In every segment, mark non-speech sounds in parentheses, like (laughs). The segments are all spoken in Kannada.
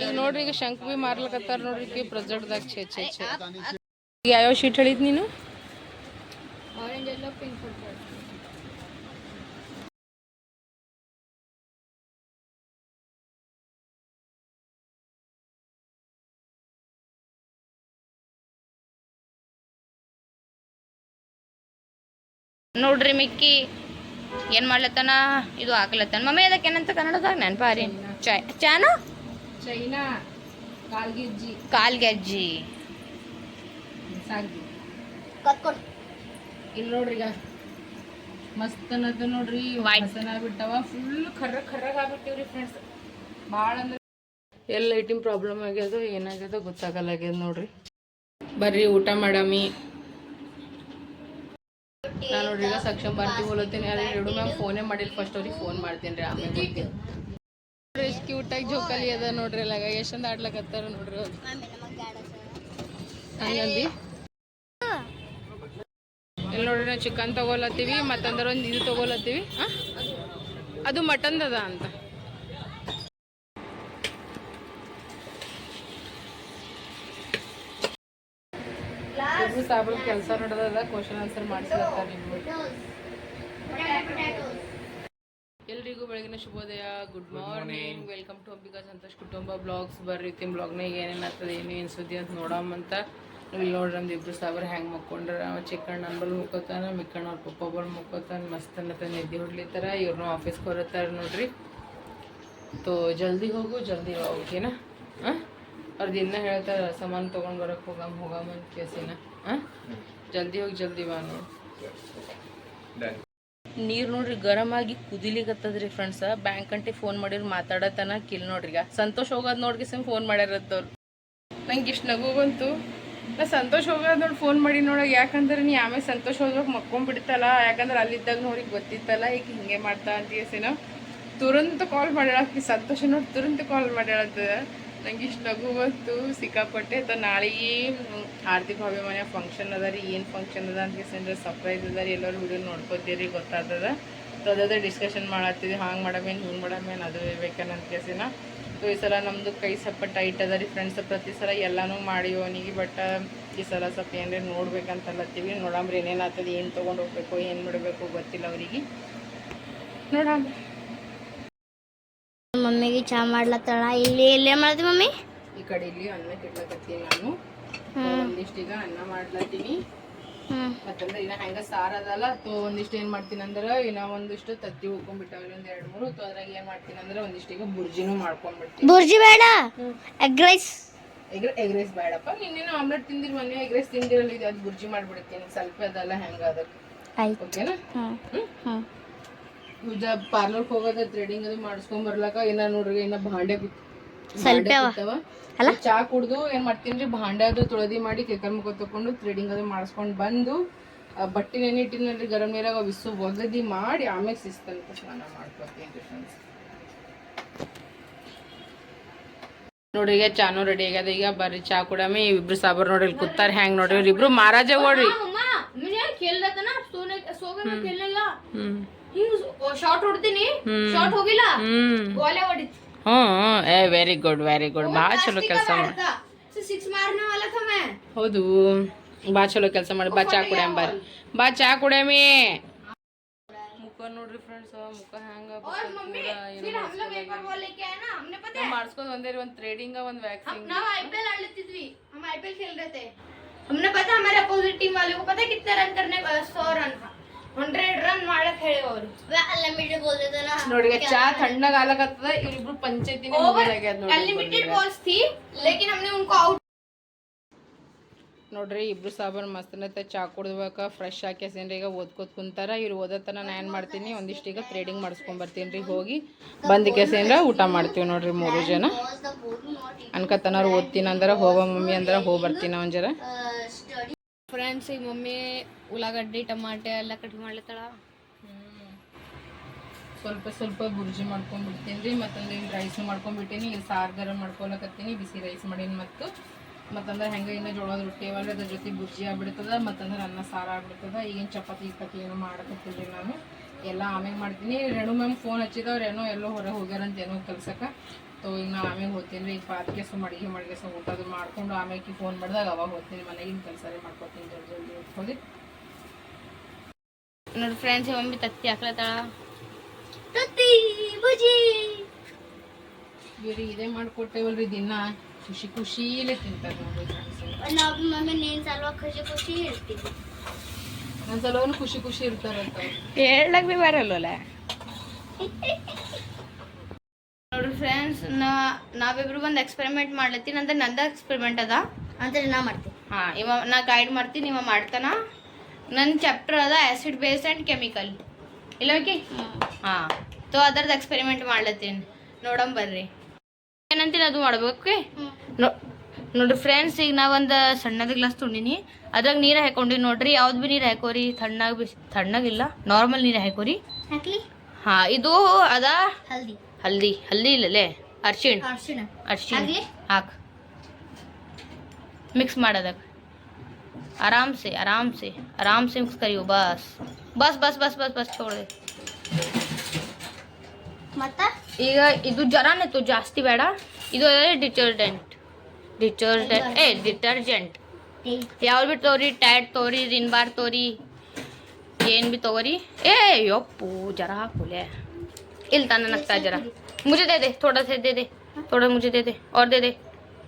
ಈಗ ನೋಡ್ರಿ, ಈಗ ಶಂಕ್ ಬಿ ಮಾರ್ಲಕತ್ತಾರ ನೋಡ್ರಿ ಕಿ ಪ್ರಜಡ್ದಾಗ ಛೇ ಛೇ ಛೇ. ಯಾವ್ಯಾವ ಶೀಟ್ ಹೇಳಿದ್ ನೀನು? ಆರೆಂಜ್ ಪಿಂಕ್ ನೋಡ್ರಿ ಮಿಕ್ಕಿ, ಏನ್ ಮಾಡ್ಲತ್ತಾನ? ಇದು ಹಾಕ್ಲತ್ತಾನ. ಮಮ್ಮಿ ಅದಕ್ಕೆ ಏನಂತ ಕನ್ನಡದಾಗ ನೆನಪಾರಿ. ಚಾಯ್ ಚಾನ? ಚೈನಾ ಕಾಲ್ಗೆಜ್ಜಿ. ಕಾಲ್ಗೆಜ್ಜಿ. ಸಾಗಿ ಇಲ್ಲಿ ನೋಡ್ರಿ ಈಗ ಮಸ್ತ್ ಅನ್ನದ ನೋಡ್ರಿ. ವಾಸನ ಬಿಟ್ಟವ ಫುಲ್ ಖರ್ರ ಕರ್ರಗ್ ಆಗ್ಬಿಟ್ಟಿವ್ರಿ ಫ್ರೆಂಡ್ಸ್ ಭಾಳ ಅಂದ್ರೆ ಎಲ್ಲ ಲೈಟಿಂಗ್ ಪ್ರಾಬ್ಲಮ್ ಆಗ್ಯದ ಏನಾಗ್ಯದ ಗೊತ್ತಾಗಲ್ಲಾಗ್ಯದ ನೋಡ್ರಿ. ಬರ್ರಿ ಊಟ ಮಾಡಮಿ. ನಾನು ನೋಡ್ರಿ ಈಗ ಸಕ್ಷಮ್ ಬರ್ತೀವಿ ಹೋಲತ್ತೀನಿ ಅದೇ ಎರಡು ಮ್ಯಾಮ್ ಫೋನೇ ಮಾಡಿಲ್ಲ ಫಸ್ಟ್ ಅವ್ರಿಗೆ ಫೋನ್ ಮಾಡ್ತೀನಿ ರೀ ಆಮೇಲೆ ಎಷ್ಟು ಕ್ಯೂಟಾಗಿ ಜೋಕಾಲಿ ಅದ ನೋಡ್ರಿ ಅಲ್ಲಾಗ. ಎಷ್ಟೊಂದು ಆಡ್ಲಕತ್ತಾರ ನೋಡ್ರಿ ಹಂಗಂದಿ? ನೋಡ್ರಿ ನಾವು ಚಿಕನ್ ತಗೊಲತ್ತೀವಿ, ಮತ್ತಂದ್ರ ಒಂದು ಇದು ತಗೊಲತ್ತೀವಿ? ಅದು ಮಟನ್ ಅದ ಅಂತ. ಕೆಲಸ ನಡೆದದ ಕ್ವಶನ್ ಆನ್ಸರ್ ಮಾಡಿಸ್ಲತ್ತಾರ ಇಬ್ರು ಎಲ್ರಿಗೂ ಬೆಳಗಿನ ಶುಭೋದಯ. Good morning welcome to Ambika Santosh ಕುಟುಂಬ ಬ್ಲಾಗ್ಸ್. ಬರ್ರಿ ತಿಮ್ ಬ್ಲಾಗ್ನಾಗ ಏನೇನು ಆಗ್ತದೆ ಏನು ಏನು ಸುದ್ದಿ ಅಂತ ನೋಡಮ್ಮಂತ ಇಲ್ಲಿ ನೋಡ್ರಿ ನಮ್ದು ಇಬ್ಬರು ಸಾವಿರ ಹೆಂಗೆ ಮಕ್ಕೊಂಡ್ರ. ಚಿಕ್ಕಣ್ಣ ಚಿಕ್ಕಣ್ಣ ಬಲ್ ಮುಕ್ಕೋತಾನ ಮಿಕ್ಕಣ್ಣ ಅವ್ರ ಪಪ್ಪ ಬಲ್ ಮುಕ್ಕೋತಾನ ಮಸ್ತ್ ಅನ್ನತ ನಿದ್ದೆ ಹೊಡ್ಲಿತ್ತಾರ ಇವ್ರನ್ನ ಆಫೀಸ್ಗೆ ಹೊರತಾರ ನೋಡ್ರಿ. ತೋ ಜಲ್ದಿ ಹೋಗು ಜಲ್ದಿ ಓಕೆನಾ ಹಾಂ? ಅವ್ರು ದಿನ ಹೇಳ್ತಾರೆ ಸಾಮಾನು ತೊಗೊಂಡು ಬರಕ್ಕೆ ಹೋಗಮ್ ಹೋಗಮ್ ಅಂತ ಕೇಸಿನ ಹಾಂ? ಜಲ್ದಿ ಹೋಗಿ ಜಲ್ದಿ ಬಾ ನೋಡಿ. ನೀರು ನೋಡ್ರಿ, ಗರಮ್ ಆಗಿ ಕುದಿಲಿಕತ್ತದ್ರಿ ಫ್ರೆಂಡ್ಸ್ ಬ್ಯಾಂಕ್ ಅಂಟಿ ಫೋನ್ ಮಾಡಿರ್ ಮಾತಾಡತನ ಕಿಲ್ ನೋಡ್ರಿ. ಈಗ ಸಂತೋಷ್ ಹೋಗೋದ್ ನೋಡ್ಗೆ ಸಿಮ್ ಫೋನ್ ಮಾಡ್ಯಾರತ್ತವ್ರು ನಂಗೆ ಇಷ್ಟು ನಗು ಬಂತು. ನಾ ಸಂತೋಷ್ ಹೋಗೋದ್ ನೋಡಿ ಫೋನ್ ಮಾಡಿ ನೋಡಕ್. ಯಾಕಂದ್ರೆ ನೀ ಆಮೇಲೆ ಸಂತೋಷ್ ಹೋದ್ರೆ ಮಕ್ಕೊಂಡ್ಬಿಡ್ತಲ್ಲ ಯಾಕಂದ್ರೆ ಅಲ್ಲಿದ್ದಾಗ ನೋಡಿ ಗೊತ್ತಿತ್ತಲ್ಲ, ಈಗ ಹಿಂಗೆ ಮಾಡ್ತಾ ಅಂತ ಸಿನ ತುರಂತ ಕಾಲ್ ಮಾಡ್ಯಾಳಿ ಸಂತೋಷ ನೋಡಿ ತುರಂತ ಕಾಲ್ ಮಾಡ್ಯಾಳತ್ತ ನಂಗೆ ಇಷ್ಟು ಲಘು ಬಂತು ಸಿಕ್ಕಾಪಟ್ಟೆ ಅಥವಾ ನಾಳೆಗೆ ಆರ್ತಿ ಭಾವಿ ಮನೆ ಫಂಕ್ಷನ್ ಅದ ರೀ, ಏನು ಫಂಕ್ಷನ್ ಅದ ಅಂತ ಕೇಸಂದ್ರೆ ಸರ್ಪ್ರೈಸ್ ಅದ ರೀ, ಎಲ್ಲರೂ ಹುಡುಗಿ ನೋಡ್ಕೋತೀರಿ ಗೊತ್ತಾಗ್ತದ ಸೊ ಅದೇ ಡಿಸ್ಕಷನ್ ಮಾಡತ್ತೀವಿ, ಹಾಂಗೆ ಮಾಡಮೇನು ಹಿಂಗೆ ಮಾಡಮೇನು ಅದು ಬೇಕೇನು ಅಂತ ಕೇಸಿನ. ಸೊ ಈ ಸಲ ನಮ್ಮದು ಕೈ ಸ್ವಲ್ಪ ಟೈಟ್ ಅದ ರೀ ಫ್ರೆಂಡ್ಸ್ ಪ್ರತಿ ಸಲ ಎಲ್ಲನೂ ಮಾಡಿ ಅವನಿಗೆ ಬಟ್ ಈ ಸಲ ಸ್ವಲ್ಪ ಏನಾರ ನೋಡ್ಬೇಕಂತಲ್ಲತ್ತೀವಿ ನೋಡಂಬ್ರಿ ಏನೇನು ಆಗ್ತದೆ ಏನು ತೊಗೊಂಡು ಹೋಗ್ಬೇಕು, ಏನು ಮಾಡಬೇಕು ಗೊತ್ತಿಲ್ಲ ಅವರಿಗೆ. ನೋಡಂಬ್ರಿ ಮಮ್ಮಿಗೆ ಚಾ ಮಾಡ್ಲತ್ತಾಳ. ಇಲ್ಲಿ ಇಲ್ಲೇ ಮಾಡ್ದಿ ಮಮ್ಮಿ? ಈ ಕಡೆ ಇಲ್ಲಿ ಅನ್ನ ಕಿಡ್ಲಕತ್ತೀನಿ ನಾನು. ಒಂದಿಷ್ಟು ಈಗ ಅನ್ನ ಮಾಡ್ಲತ್ತೀನಿ. ಮತ್ತಂದ್ರೆ ಇನ್ನ ಹೆಂಗ ಸಾರ್ ಅದಲ್ಲ ತೋ ಒಂದಿಷ್ಟು ಏನ್ ಮಾಡ್ತೀನಿ ಅಂದ್ರೆ ಇನ್ನ ಒಂದಿಷ್ಟು ತತ್ತಿ ಉಳ್ಕೊಂಡ್ಬಿಟ್ಟಾವ್ರಿ ಒಂದ್ ಎರಡ್ ಮೂರು. ತೋ ಅದ್ರಾಗ ಏನ್ ಮಾಡ್ತೀನಿ ಅಂದ್ರೆ ಒಂದಿಷ್ಟು ಈಗ ಬುರ್ಜಿನೂ ಮಾಡ್ಕೊಂಡ್ಬಿಡ್ತೀನಿ. ಬುರ್ಜಿ ಬೇಡ? Egg rice? Egg egg rice ಬೇಡಪ್ಪ. ನಿನ್ನೇನು ಆಮ್ಲೆಟ್ ತಿಂದಿರ್ ಮೊನ್ನೆ ಎಗ್ ರೈಸ್ ತಿಂದಿರಲ್ಲ ಇದು ಅದು ಬುರ್ಜಿ ಮಾಡ್ಬಿಡ್ತೀನಿ. ಸ್ವಲ್ಪ ಅದಲ್ಲ ಹೆಂಗ ಅದಕ್ಕೆ. ಓಕೆನಾ? ಹ್ಮ್. ಹ್ಮ್. ಪೂಜಾ ಪಾರ್ಲರ್ಗೆ ಹೋಗೋದ ಥ್ರೆಡಿಂಗ್ ಅದು ಮಾಡಿಸ್ಕೊಂಡ್ ಬರ್ಲಾಕ ಇನ್ನ ನೋಡ್ರಿ ಇನ್ನ ಭಾಂಡೆ ಚಾ ಕುಡ್ದು ಏನ್ ಮಾಡ್ತೀನಿ ಭಾಂಡೆ ಅದು ತೊಳೆದಿ ಮಾಡಿ ಕೆಕರ್ ಮುಖ ತಕೊಂಡು ಥ್ರೆಡಿಂಗ್ ಅದು ಮಾಡಿಸ್ಕೊಂಡು ಬಂದು ಬಟ್ಟೆ ನೆನಿಟ್ಟಿನಲ್ಲಿ ಗರಂ ನೀರಾಗ ವಿಸು ಒಗದಿ ಮಾಡಿ ಆಮೇಲೆ ಸಿಸ್ತಂತ ಸ್ನಾನ ಮಾಡ್ಕೊತೀನಿ ನೋಡ್ರಿ ಈಗ ಚಾನು ರೆಡಿ ಆಗ್ಯದ. ಈಗ ಬರ್ರಿ ಚಾ ಕುಡಮಿ ಇಬ್ರು ಸಾಬರ್ ನೋಡ್ರಿ ಕುತ್ತಾರ ಹ್ಯಾಂಗ್ ನೋಡ್ರಿ. ಇಬ್ರು ಮಹಾರಾಜ ಓಡ್ರಿ. ಹ್ಮ್. शॉट ಹೊಡ್ತೀನಿ ಶಾರ್ಟ್ ಹೋಗಿಲ್ಲ ಹ್ಮ್ ಗೋಲೆ ಹೊಡಿತು ಹ್ಮ್ ಏ ವೆರಿ ಗುಡ್ ವೆರಿ ಗುಡ್ ಭಾಳ ಚಲೋ ಕೆಲಸ ಮಾಡಿ सिक्स मारने वाला था मैं ಹೌದು ಬಾ ಚಲೋ ಕೆಲಸ ಮಾಡಿ ಬಾ ಚಾ ಕುಡಿಯಂ ಬರ್ರಿ ಬಾ ಚಾ ಕುಡಿಯಮಿ ಮುಖ ನೋಡ್ರಿ ಫ್ರೆಂಡ್ಸ್ ಮುಖ ಹ್ಯಾಂಗ फिर हम लोग एक बार वो लेके आए ना हमने पता ಮಾಡಿಸ್ಕೊಂಡ್ ಒಂದೇ ಒಂದ್ ಥ್ರೆಡಿಂಗ್ ಒಂದ್ ವ್ಯಾಕ್ಸಿಂಗ್ ना आईपीएल आड़ती हम आईपीएल खेल रहे थे हमने पता हमारे अपोजिट टीम वाले को पता है कितने रन करने सौ रन था हंड्रेड रन ಮಾಡಕ್ ಹೇಳಿ ಅವರು ಅನ್ಲಿಮಿಟೆಡ್ ಬೋಲ್ದೆ ನಾ ನೋಡಿ ಈಗ ಚಾ ತಣ್ಣಗ ಆಗ್ಲಕತ್ತದ ಇವ್ರಿಬ್ರು ಪಂಚಾಯತಿನ ಮುಗಿದಾಗ್ಯದ ನೋಡಿ अनलिमिटेड बॉल्स थी लेकिन हमने उनको आउट ನೋಡ್ರಿ ಇಬ್ರು ಸಾಬರ್ ಮಸ್ತನತ್ತೆ ಚಾ ಕುಡ್ಬೇಕ ಫ್ರೆಶ್ ಹಾಕ್ಯಾಸೇನ್ರಿ ಈಗ ಓದ್ಕೋತ್ ಕುಂತಾರ ಇವ್ರು ಓದತನ ನಾ ಏನ್ ಮಾಡ್ತೀನಿ ಒಂದಿಷ್ಟು ಈಗ ಥ್ರೆಡಿಂಗ್ ಮಾಡಿಸ್ಕೊಂಡ್ ಬರ್ತೀನಿ ರೀ ಹೋಗಿ ಬಂದ್ ಕೇಸೇನ್ರ ಊಟ ಮಾಡ್ತೀವಿ ನೋಡ್ರಿ ಮೂರು ಜನ ಅನ್ಕತನಾರು ಓದ್ತೀನಿ ಅಂದ್ರ ಹೋಗ ಮಮ್ಮಿ ಅಂದ್ರ ಹೋಗಿ ಬರ್ತೀನಿ ಒಂದ್ ಜರ ಸ್ಟಡಿ ಫ್ರೆಂಡ್ಸ್ ಈಗ ಮಮ್ಮಿ ಉಳ್ಳಾಗಡ್ಡಿ ಟಮಾಟೆ ಎಲ್ಲ ಕಟ್ ಮಾಡ್ಲತ್ತಾಳ ಸ್ವಲ್ಪ ಸ್ವಲ್ಪ ಬುರ್ಜಿ ಮಾಡ್ಕೊಂಡ್ಬಿಡ್ತೀನಿ ರೀ ಮತ್ತೊಂದು ಇಲ್ಲಿ ರೈಸ್ ಮಾಡ್ಕೊಂಡ್ಬಿಟ್ಟೀನಿ, ಇಲ್ಲಿ ಸಾರು ಗರಂ ಮಾಡ್ಕೊಳಕತ್ತೀನಿ, ಬಿಸಿ ರೈಸ್ ಮಾಡೀನಿ ಮತ್ತು ಮತ್ತಂದ್ರೆ ಹೆಂಗೆ ಇನ್ನೂ ಜೋಳದ ರೊಟ್ಟಿ ಅವಲ್ಲ ಅದ್ರ ಜೊತೆ ಬುರ್ಜಿ ಆಗ್ಬಿಡ್ತದ ಮತ್ತಂದ್ರೆ ಅನ್ನ ಸಾರು ಆಗ್ಬಿಡ್ತದೆ, ಈಗಿನ ಚಪಾತಿ, ಗಿಪಾತಿ ಏನು ಮಾಡಕತ್ತಿಲ್ರಿ ನಾನು. ಎಲ್ಲ ಆಮೇಲೆ ಮಾಡ್ತೀನಿ. ರೇಣು ಮ್ಯಾಮ್ ಫೋನ್ ಹಚ್ಚಿದವ್ರು ಏನೋ ಎಲ್ಲೋ ಹೊರಗೆ ಹೋಗ್ಯಾರಂತ ಏನೋ ಕೆಲ್ಸಕ್ಕೆ. ತೋ ಈಗ ನಾ ಆಮೇಲೆ ಹೋಗ್ತೀನಿ ರೀ ಈಗ ಪಾತ್ಕೆಸ ಮಡಿಗೆ ಸೊ ಊಟದು ಮಾಡ್ಕೊಂಡು ಆಮೇಲೆ ಫೋನ್ ಮಾಡಿದಾಗ ಅವಾಗ ಹೋಗ್ತೀನಿ, ಮನೆಗಿನ ಕೆಲಸ ಮಾಡ್ಕೊತೀನಿ, ಜಲ್ದಿ ಜಲ್ದಿ ಹೋಗಿ ನೋಡಿ ಫ್ರೆಂಡ್ಸ್ ಮಮ್ಮಿ ತತ್ತಿ ಹಾಕ್ಲತ್ತಾಳ? ಬುಜಿ ಇವ್ರಿಗೆ ಇದೇ ಮಾಡ್ಕೊಟ್ಟೇವಲ್ರಿ ದಿನ. ಖುಷಿ ಖುಷಿಲೇ ತಿಂತಾರೆ ನೋಡ್ರಿ ಫ್ರೆಂಡ್ಸ್ ನಾವು ಮಮ್ಮಿ ನೀನ್ ಸಲ್ವ ಖುಷಿ ಖುಷಿ ಇರ್ತೀವಿ. ನನ್ನ ಸಲವನ್ನು ಖುಷಿ ಖುಷಿ ಇರ್ತಾರಂತ ಹೇಳಕ್ ಬಿ ಬರಲ್ಲ ನೋಡ್ರಿ ಫ್ರೆಂಡ್ಸ್ ನಾ ನಾವಿಬ್ರು ಒಂದು ಎಕ್ಸ್ಪೆರಿಮೆಂಟ್ ಮಾಡ್ಲತ್ತೀನಿ ಅಂದ್ರೆ ನಂದ ಎಕ್ಸ್ಪೆರಿಮೆಂಟ್ ಅದ. ಅಂದ್ರೆ ನಾ ಮಾಡ್ತೀನಿ. ಹಾ ಇವ ನಾ ಗೈಡ್ ಮಾಡ್ತೀನಿ ಇವ ಮಾಡ್ತಾನ. ನನ್ನ ಚಾಪ್ಟರ್ ಅದ ಆಸಿಡ್ ಬೇಸ್ ಆ್ಯಂಡ್ ಕೆಮಿಕಲ್ ಇಲ್ಲೋಕೆ ಹಾಂ. ತೋ ಅದರದ್ದು ಎಕ್ಸ್ಪೆರಿಮೆಂಟ್ ಮಾಡ್ಲತ್ತೀನಿ. ನೋಡಮ್ ಬರ್ರಿ. ಏನಂತೀನಿ ಅದು ಮಾಡ್ಬೇಕು ನೋಡ್ರಿ ಫ್ರೆಂಡ್ಸ್ ಈಗ ನಾ ಒಂದು ಸಣ್ಣದ ಗ್ಲಾಸ್ ತುಂಡಿನಿ. ಅದ್ರಾಗ ನೀರು ಹಾಕೊಂಡಿವಿ ನೋಡ್ರಿ. ಯಾವ್ದು ಭೀ ನೀರು ಹಾಕೋರಿ? ತಣ್ಣಾಗ ತಣ್ಣಗ್ ತಣ್ಣಗಿಲ್ಲ ನಾರ್ಮಲ್ ನೀರು ಹಾಕೋರಿ. ಹಾಂ ಇದು ಅದ? ಹಲ್ದಿ. ಹಲ್ದಿ. ಹಲ್ದಿ ಇಲ್ಲಲೇ? ಅರ್ಶಿಣ. ಅರ್ಶಿಣ. ಹಾಕ್. ಮಿಕ್ಸ್ ಮಾಡೋದಕ್ಕೆ ಆರಾಮ್ಸೆ ಆರಾಮ್ಸೆ ಆರಾಮ್ಸೆ ಮಿಕ್ಸ್ ಕರಿಯೋ ಬಾಸ್. बस बस बस बस बस बस छोड़ दे ಮತ್ತ ಈಗ ಇದು ಜರಾನೆ ತು ಜಾಸ್ತಿ ಬೇಡ ಇದು ಡಿಟರ್ಜೆಂಟ್ ಡಿಟರ್ಜೆಂಟ್ ಏ ಡಿಟರ್ಜೆಂಟ್ ಯಾವ್ದು ಬಿ ತೋರಿ ಟ್ಯಾಡ್ ತೋರಿ ರಿನ್ಬಾರ್ ತೋರಿ ಏನು ಬಿ ತಗೋರಿ ಏ ಯಪ್ಪು ಜರ ಹಾಕುಲೆ ಇಲ್ಲಿ ತಾನ ನಗ್ತಾ ಜರ मुझे दे दे थोड़ा से दे दे थोड़ा मुझे दे दे और दे दे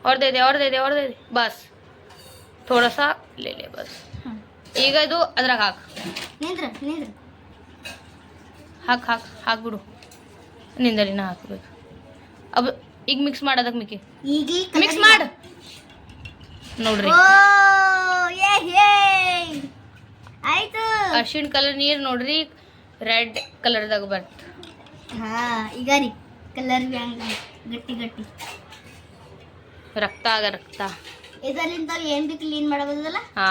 और दे दे और दे दे और दे दे बस थोड़ा सा ले ले बस ಈಗ ಇದು ಅದ್ರಾಗ ಹಾಕು ನಿಂದ್ರ ನಿಂದ್ರ. ಹಾಕ್ ಹಾಕ್ ಹಾಕ್ಬಿಡು ನಿಂದಲಿನ ಹಾಕ್ಬೇಕು. ಅವ್ ಈಗ ಮಿಕ್ಸ್ ಮಾಡೋದಕ್ಕೆ ಮಿಕ್ಕಿ. ಈಗ ಮಿಕ್ಸ್ ಮಾಡು. ನೋಡ್ರಿ. ಆಯ್ತು. ಅರ್ಶಿಣ ಕಲರ್ ನೀರು ನೋಡ್ರಿ ರೆಡ್ ಕಲರ್ದಾಗ ಬರ್ತ. ಹಾ ಈಗ ರೀ. ಕಲರ್ ಗಟ್ಟಿ ಗಟ್ಟಿ. ರಕ್ತ ಆಗ ರಕ್ತ. ಇದರಿಂದ ಏನ್ ಬಿ ಕ್ಲೀನ್ ಮಾಡಬಹುದಲ್ಲ? ಹಾ.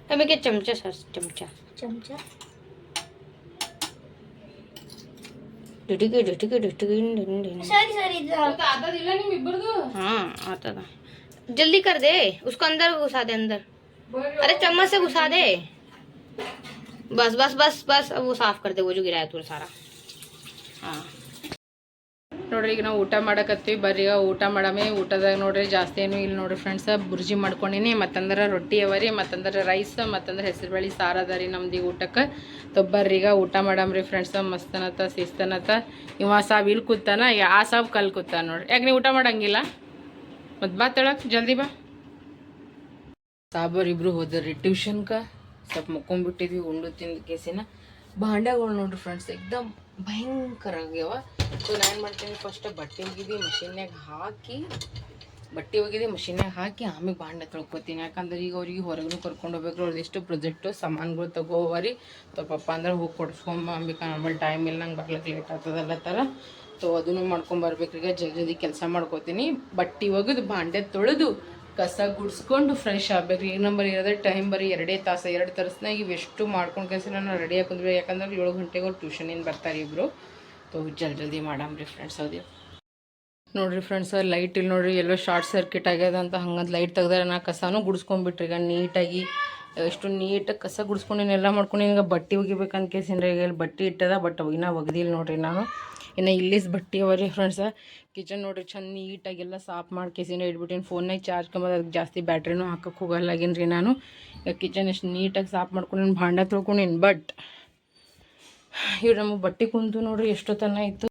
हमें क्या चमचा सर चमचा? चमचा? ढुटके ढुटके ढुटके सॉरी सॉरी आता तो दिला नहीं मिब्बर को? हाँ आता था। जल्दी कर दे उसको अंदर घुसा दे अंदर। अरे चम्मच से घुसा दे। बस बस बस बस अब वो साफ़ कर दे वो जो गिराया तूने सारा। हाँ। ನೋಡ್ರಿ, ಈಗ ನಾವು ಊಟ ಮಾಡಕತ್ತೀವಿ ಬರ್ರಿ ಊಟ ಮಾಡಮೇ, ಊಟದಾಗ ನೋಡ್ರಿ, ಜಾಸ್ತಿ ಏನು ಇಲ್ಲ ನೋಡ್ರಿ ಫ್ರೆಂಡ್ಸ್ ಬುರ್ಜಿ ಮಾಡ್ಕೊಂಡಿನಿ, ಮತ್ತಂದ್ರೆ ರೊಟ್ಟಿ ಅವರಿ, ಮತ್ತಂದ್ರೆ ರೈಸ್ ಮತ್ತಂದ್ರೆ ಹೆಸರುಬೇಳೆ ಸಾರು ಅದ ರೀ ನಮ್ದು ಈಗ ಊಟಕ್ಕೆ. ತೊಬ್ಬರ್ರಿ ಬರ್ರಿ, ಈಗ ಊಟ ಮಾಡಮ್ರಿ ಫ್ರೆಂಡ್ಸ್ ಮಸ್ತನತ, ಶಿಸ್ತನತ. ಇವ ಸಾಬ್ ಇಲ್ಲಿ ಕೂತಾನ ಆ ಸಾಬ್ ಕಲ್ ಕೂತಾನ ನೋಡ್ರಿ. ಯಾಕೆ ನೀವು ಊಟ ಮಾಡಂಗಿಲ್ಲ? ಮತ್ತು ಬಾ ತೊಳಕ್, ಜಲ್ದಿ ಬಾ. ಸಾಬರ್ ಇಬ್ರು ಹೋದ್ರಿ ಟ್ಯೂಷನ್ಕ ಸ್ವಲ್ಪ ಮುಕ್ಕೊಂಡ್ಬಿಟ್ಟಿದ್ವಿ, ಉಂಡು ತಿಂದ ಕೇಸಿನ. ಭಾಂಡ್ಯಾಗಳು ನೋಡ್ರಿ ಫ್ರೆಂಡ್ಸ್ ಎಕ್ದಮ್ ಭಯಂಕರ ಆಗ್ಯಾವ ಸೊ ನಾನು ಏನು ಮಾಡ್ತೀನಿ ಫಸ್ಟ್ ಬಟ್ಟೆ ಒಗಿದು ಮಷಿನ್ಯಾಗ ಹಾಕಿ, ಬಟ್ಟೆ ಒಗಿದು ಮಷಿನ್ಯಾಗ ಹಾಕಿ ಆಮೇಲೆ ಬಾಂಡೆ ತೊಳ್ಕೊತೀನಿ. ಯಾಕಂದ್ರೆ ಈಗ ಅವ್ರಿಗೆ ಹೊರಗೂ ಕರ್ಕೊಂಡು ಹೋಗ್ಬೇಕು. ಅವ್ರದ್ದು ಎಷ್ಟು ಪ್ರೊಜೆಕ್ಟು ಸಾಮಾನುಗಳು ತಗೋವರಿ ತೊ ಪಪ್ಪ ಅಂದ್ರೆ ಹೂ ಕೊಡ್ಸ್ಕೊಂಬ ಅಂಬಿಕ ಆಮೇಲೆ ಟೈಮ್ ಇಲ್ಲ, ನಂಗೆ ಬರ್ಲಿಕ್ಕೆ ಲೇಟ್ ಆಗ್ತದಲ್ಲ ಥರ ಸೊ ಅದನ್ನು ಮಾಡ್ಕೊಂಬರ್ಬೇಕು ಈಗ ಜಲ್ದಿ ಜಲ್ದಿ ಕೆಲಸ ಮಾಡ್ಕೋತೀನಿ. ಬಟ್ಟೆ ಒಗೆದು, ಬಾಂಡೆ ತೊಳೆದು ಕಸ ಗುಡಿಸ್ಕೊಂಡು ಫ್ರೆಶ್ ಆಗ್ಬೇಕು. ಈಗ ನಂಬರ್ ಇರೋದೇ ಟೈಮ್ ಬರೀ ಎರಡೇ ತಾಸು, ಎರಡು ತಾಸ್ನಾಗ ಇವೆಷ್ಟು ಮಾಡ್ಕೊಂಡು ಕೆಲಸ ನಾನು ರೆಡಿ ಹಾಕೊಂಡ್ರಿ ಯಾಕಂದ್ರೆ ಏಳು ಗಂಟೆಗೆ ಅವ್ರು ಟ್ಯೂಷನಿಂದ ಬರ್ತಾರೆ ಇಬ್ಬರು ತೋ ಜಲ್ ಜಲ್ದಿ ಮಾಡಮ್ರಿ ಫ್ರೆಂಡ್ಸ್ ಹೌದು ನೋಡ್ರಿ ಫ್ರೆಂಡ್ಸ್ ಲೈಟ್ ಇಲ್ಲಿ ನೋಡ್ರಿ ಎಲ್ಲೋ ಶಾರ್ಟ್ ಸರ್ಕ್ಯೂಟ್ ಆಗ್ಯದ ಅಂತ ಹಂಗಂತ ಲೈಟ್ ತೆಗ್ದಾರೆ. ನಾ ಕಸನೂ ಗುಡ್ಸ್ಕೊಂಡ್ಬಿಟ್ರಿ ಈಗ ನೀಟಾಗಿ ಎಷ್ಟು ನೀಟಾಗಿ ಕಸ ಗುಡಿಸ್ಕೊಂಡು ಎಲ್ಲ ಮಾಡ್ಕೊಂಡು ಈಗ ಬಟ್ಟೆ ಒಗಿಬೇಕಂತ ಕೇಸಿನ್ರಿ. ಈಗ ಇಲ್ಲಿ ಬಟ್ಟೆ ಇಟ್ಟದ, ಬಟ್ ಇನ್ನ ಒಗ್ದಿಲ್ಲ ನೋಡ್ರಿ ನಾನು. ಇನ್ನು ಇಲ್ಲಿಸ್ ಬಟ್ಟೆ ಅವ ರೀ ಫ್ರೆಂಡ್ಸ ಕಿಚನ್ ನೋಡ್ರಿ, ಚಂದ ನೀಟಾಗೆಲ್ಲ ಸಾಫ್ ಮಾಡಿ ಕೇಸಿನ ಇಟ್ಬಿಟ್ಟಿನಿ ಫೋನ್ನಾಗ ಚಾರ್ಜ್ ಕಂಬದ ಅದಕ್ಕೆ ಜಾಸ್ತಿ ಬ್ಯಾಟ್ರಿನೂ ಹಾಕಕ್ಕೆ ಹೋಗಲ್ಲಾಗಿನ ರೀ ನಾನು. ಕಿಚನ್ ಎಷ್ಟು ನೀಟಾಗಿ ಸಾಫ್ ಮಾಡ್ಕೊಂಡು ಭಾಂಡ ತೊಳ್ಕೊಂಡಿನಿ ಬಟ್ ಇವ್ರು ನಮಗೆ ಬಟ್ಟೆ ಕುಂತು ನೋಡ್ರಿ ತನ ಇತ್ತು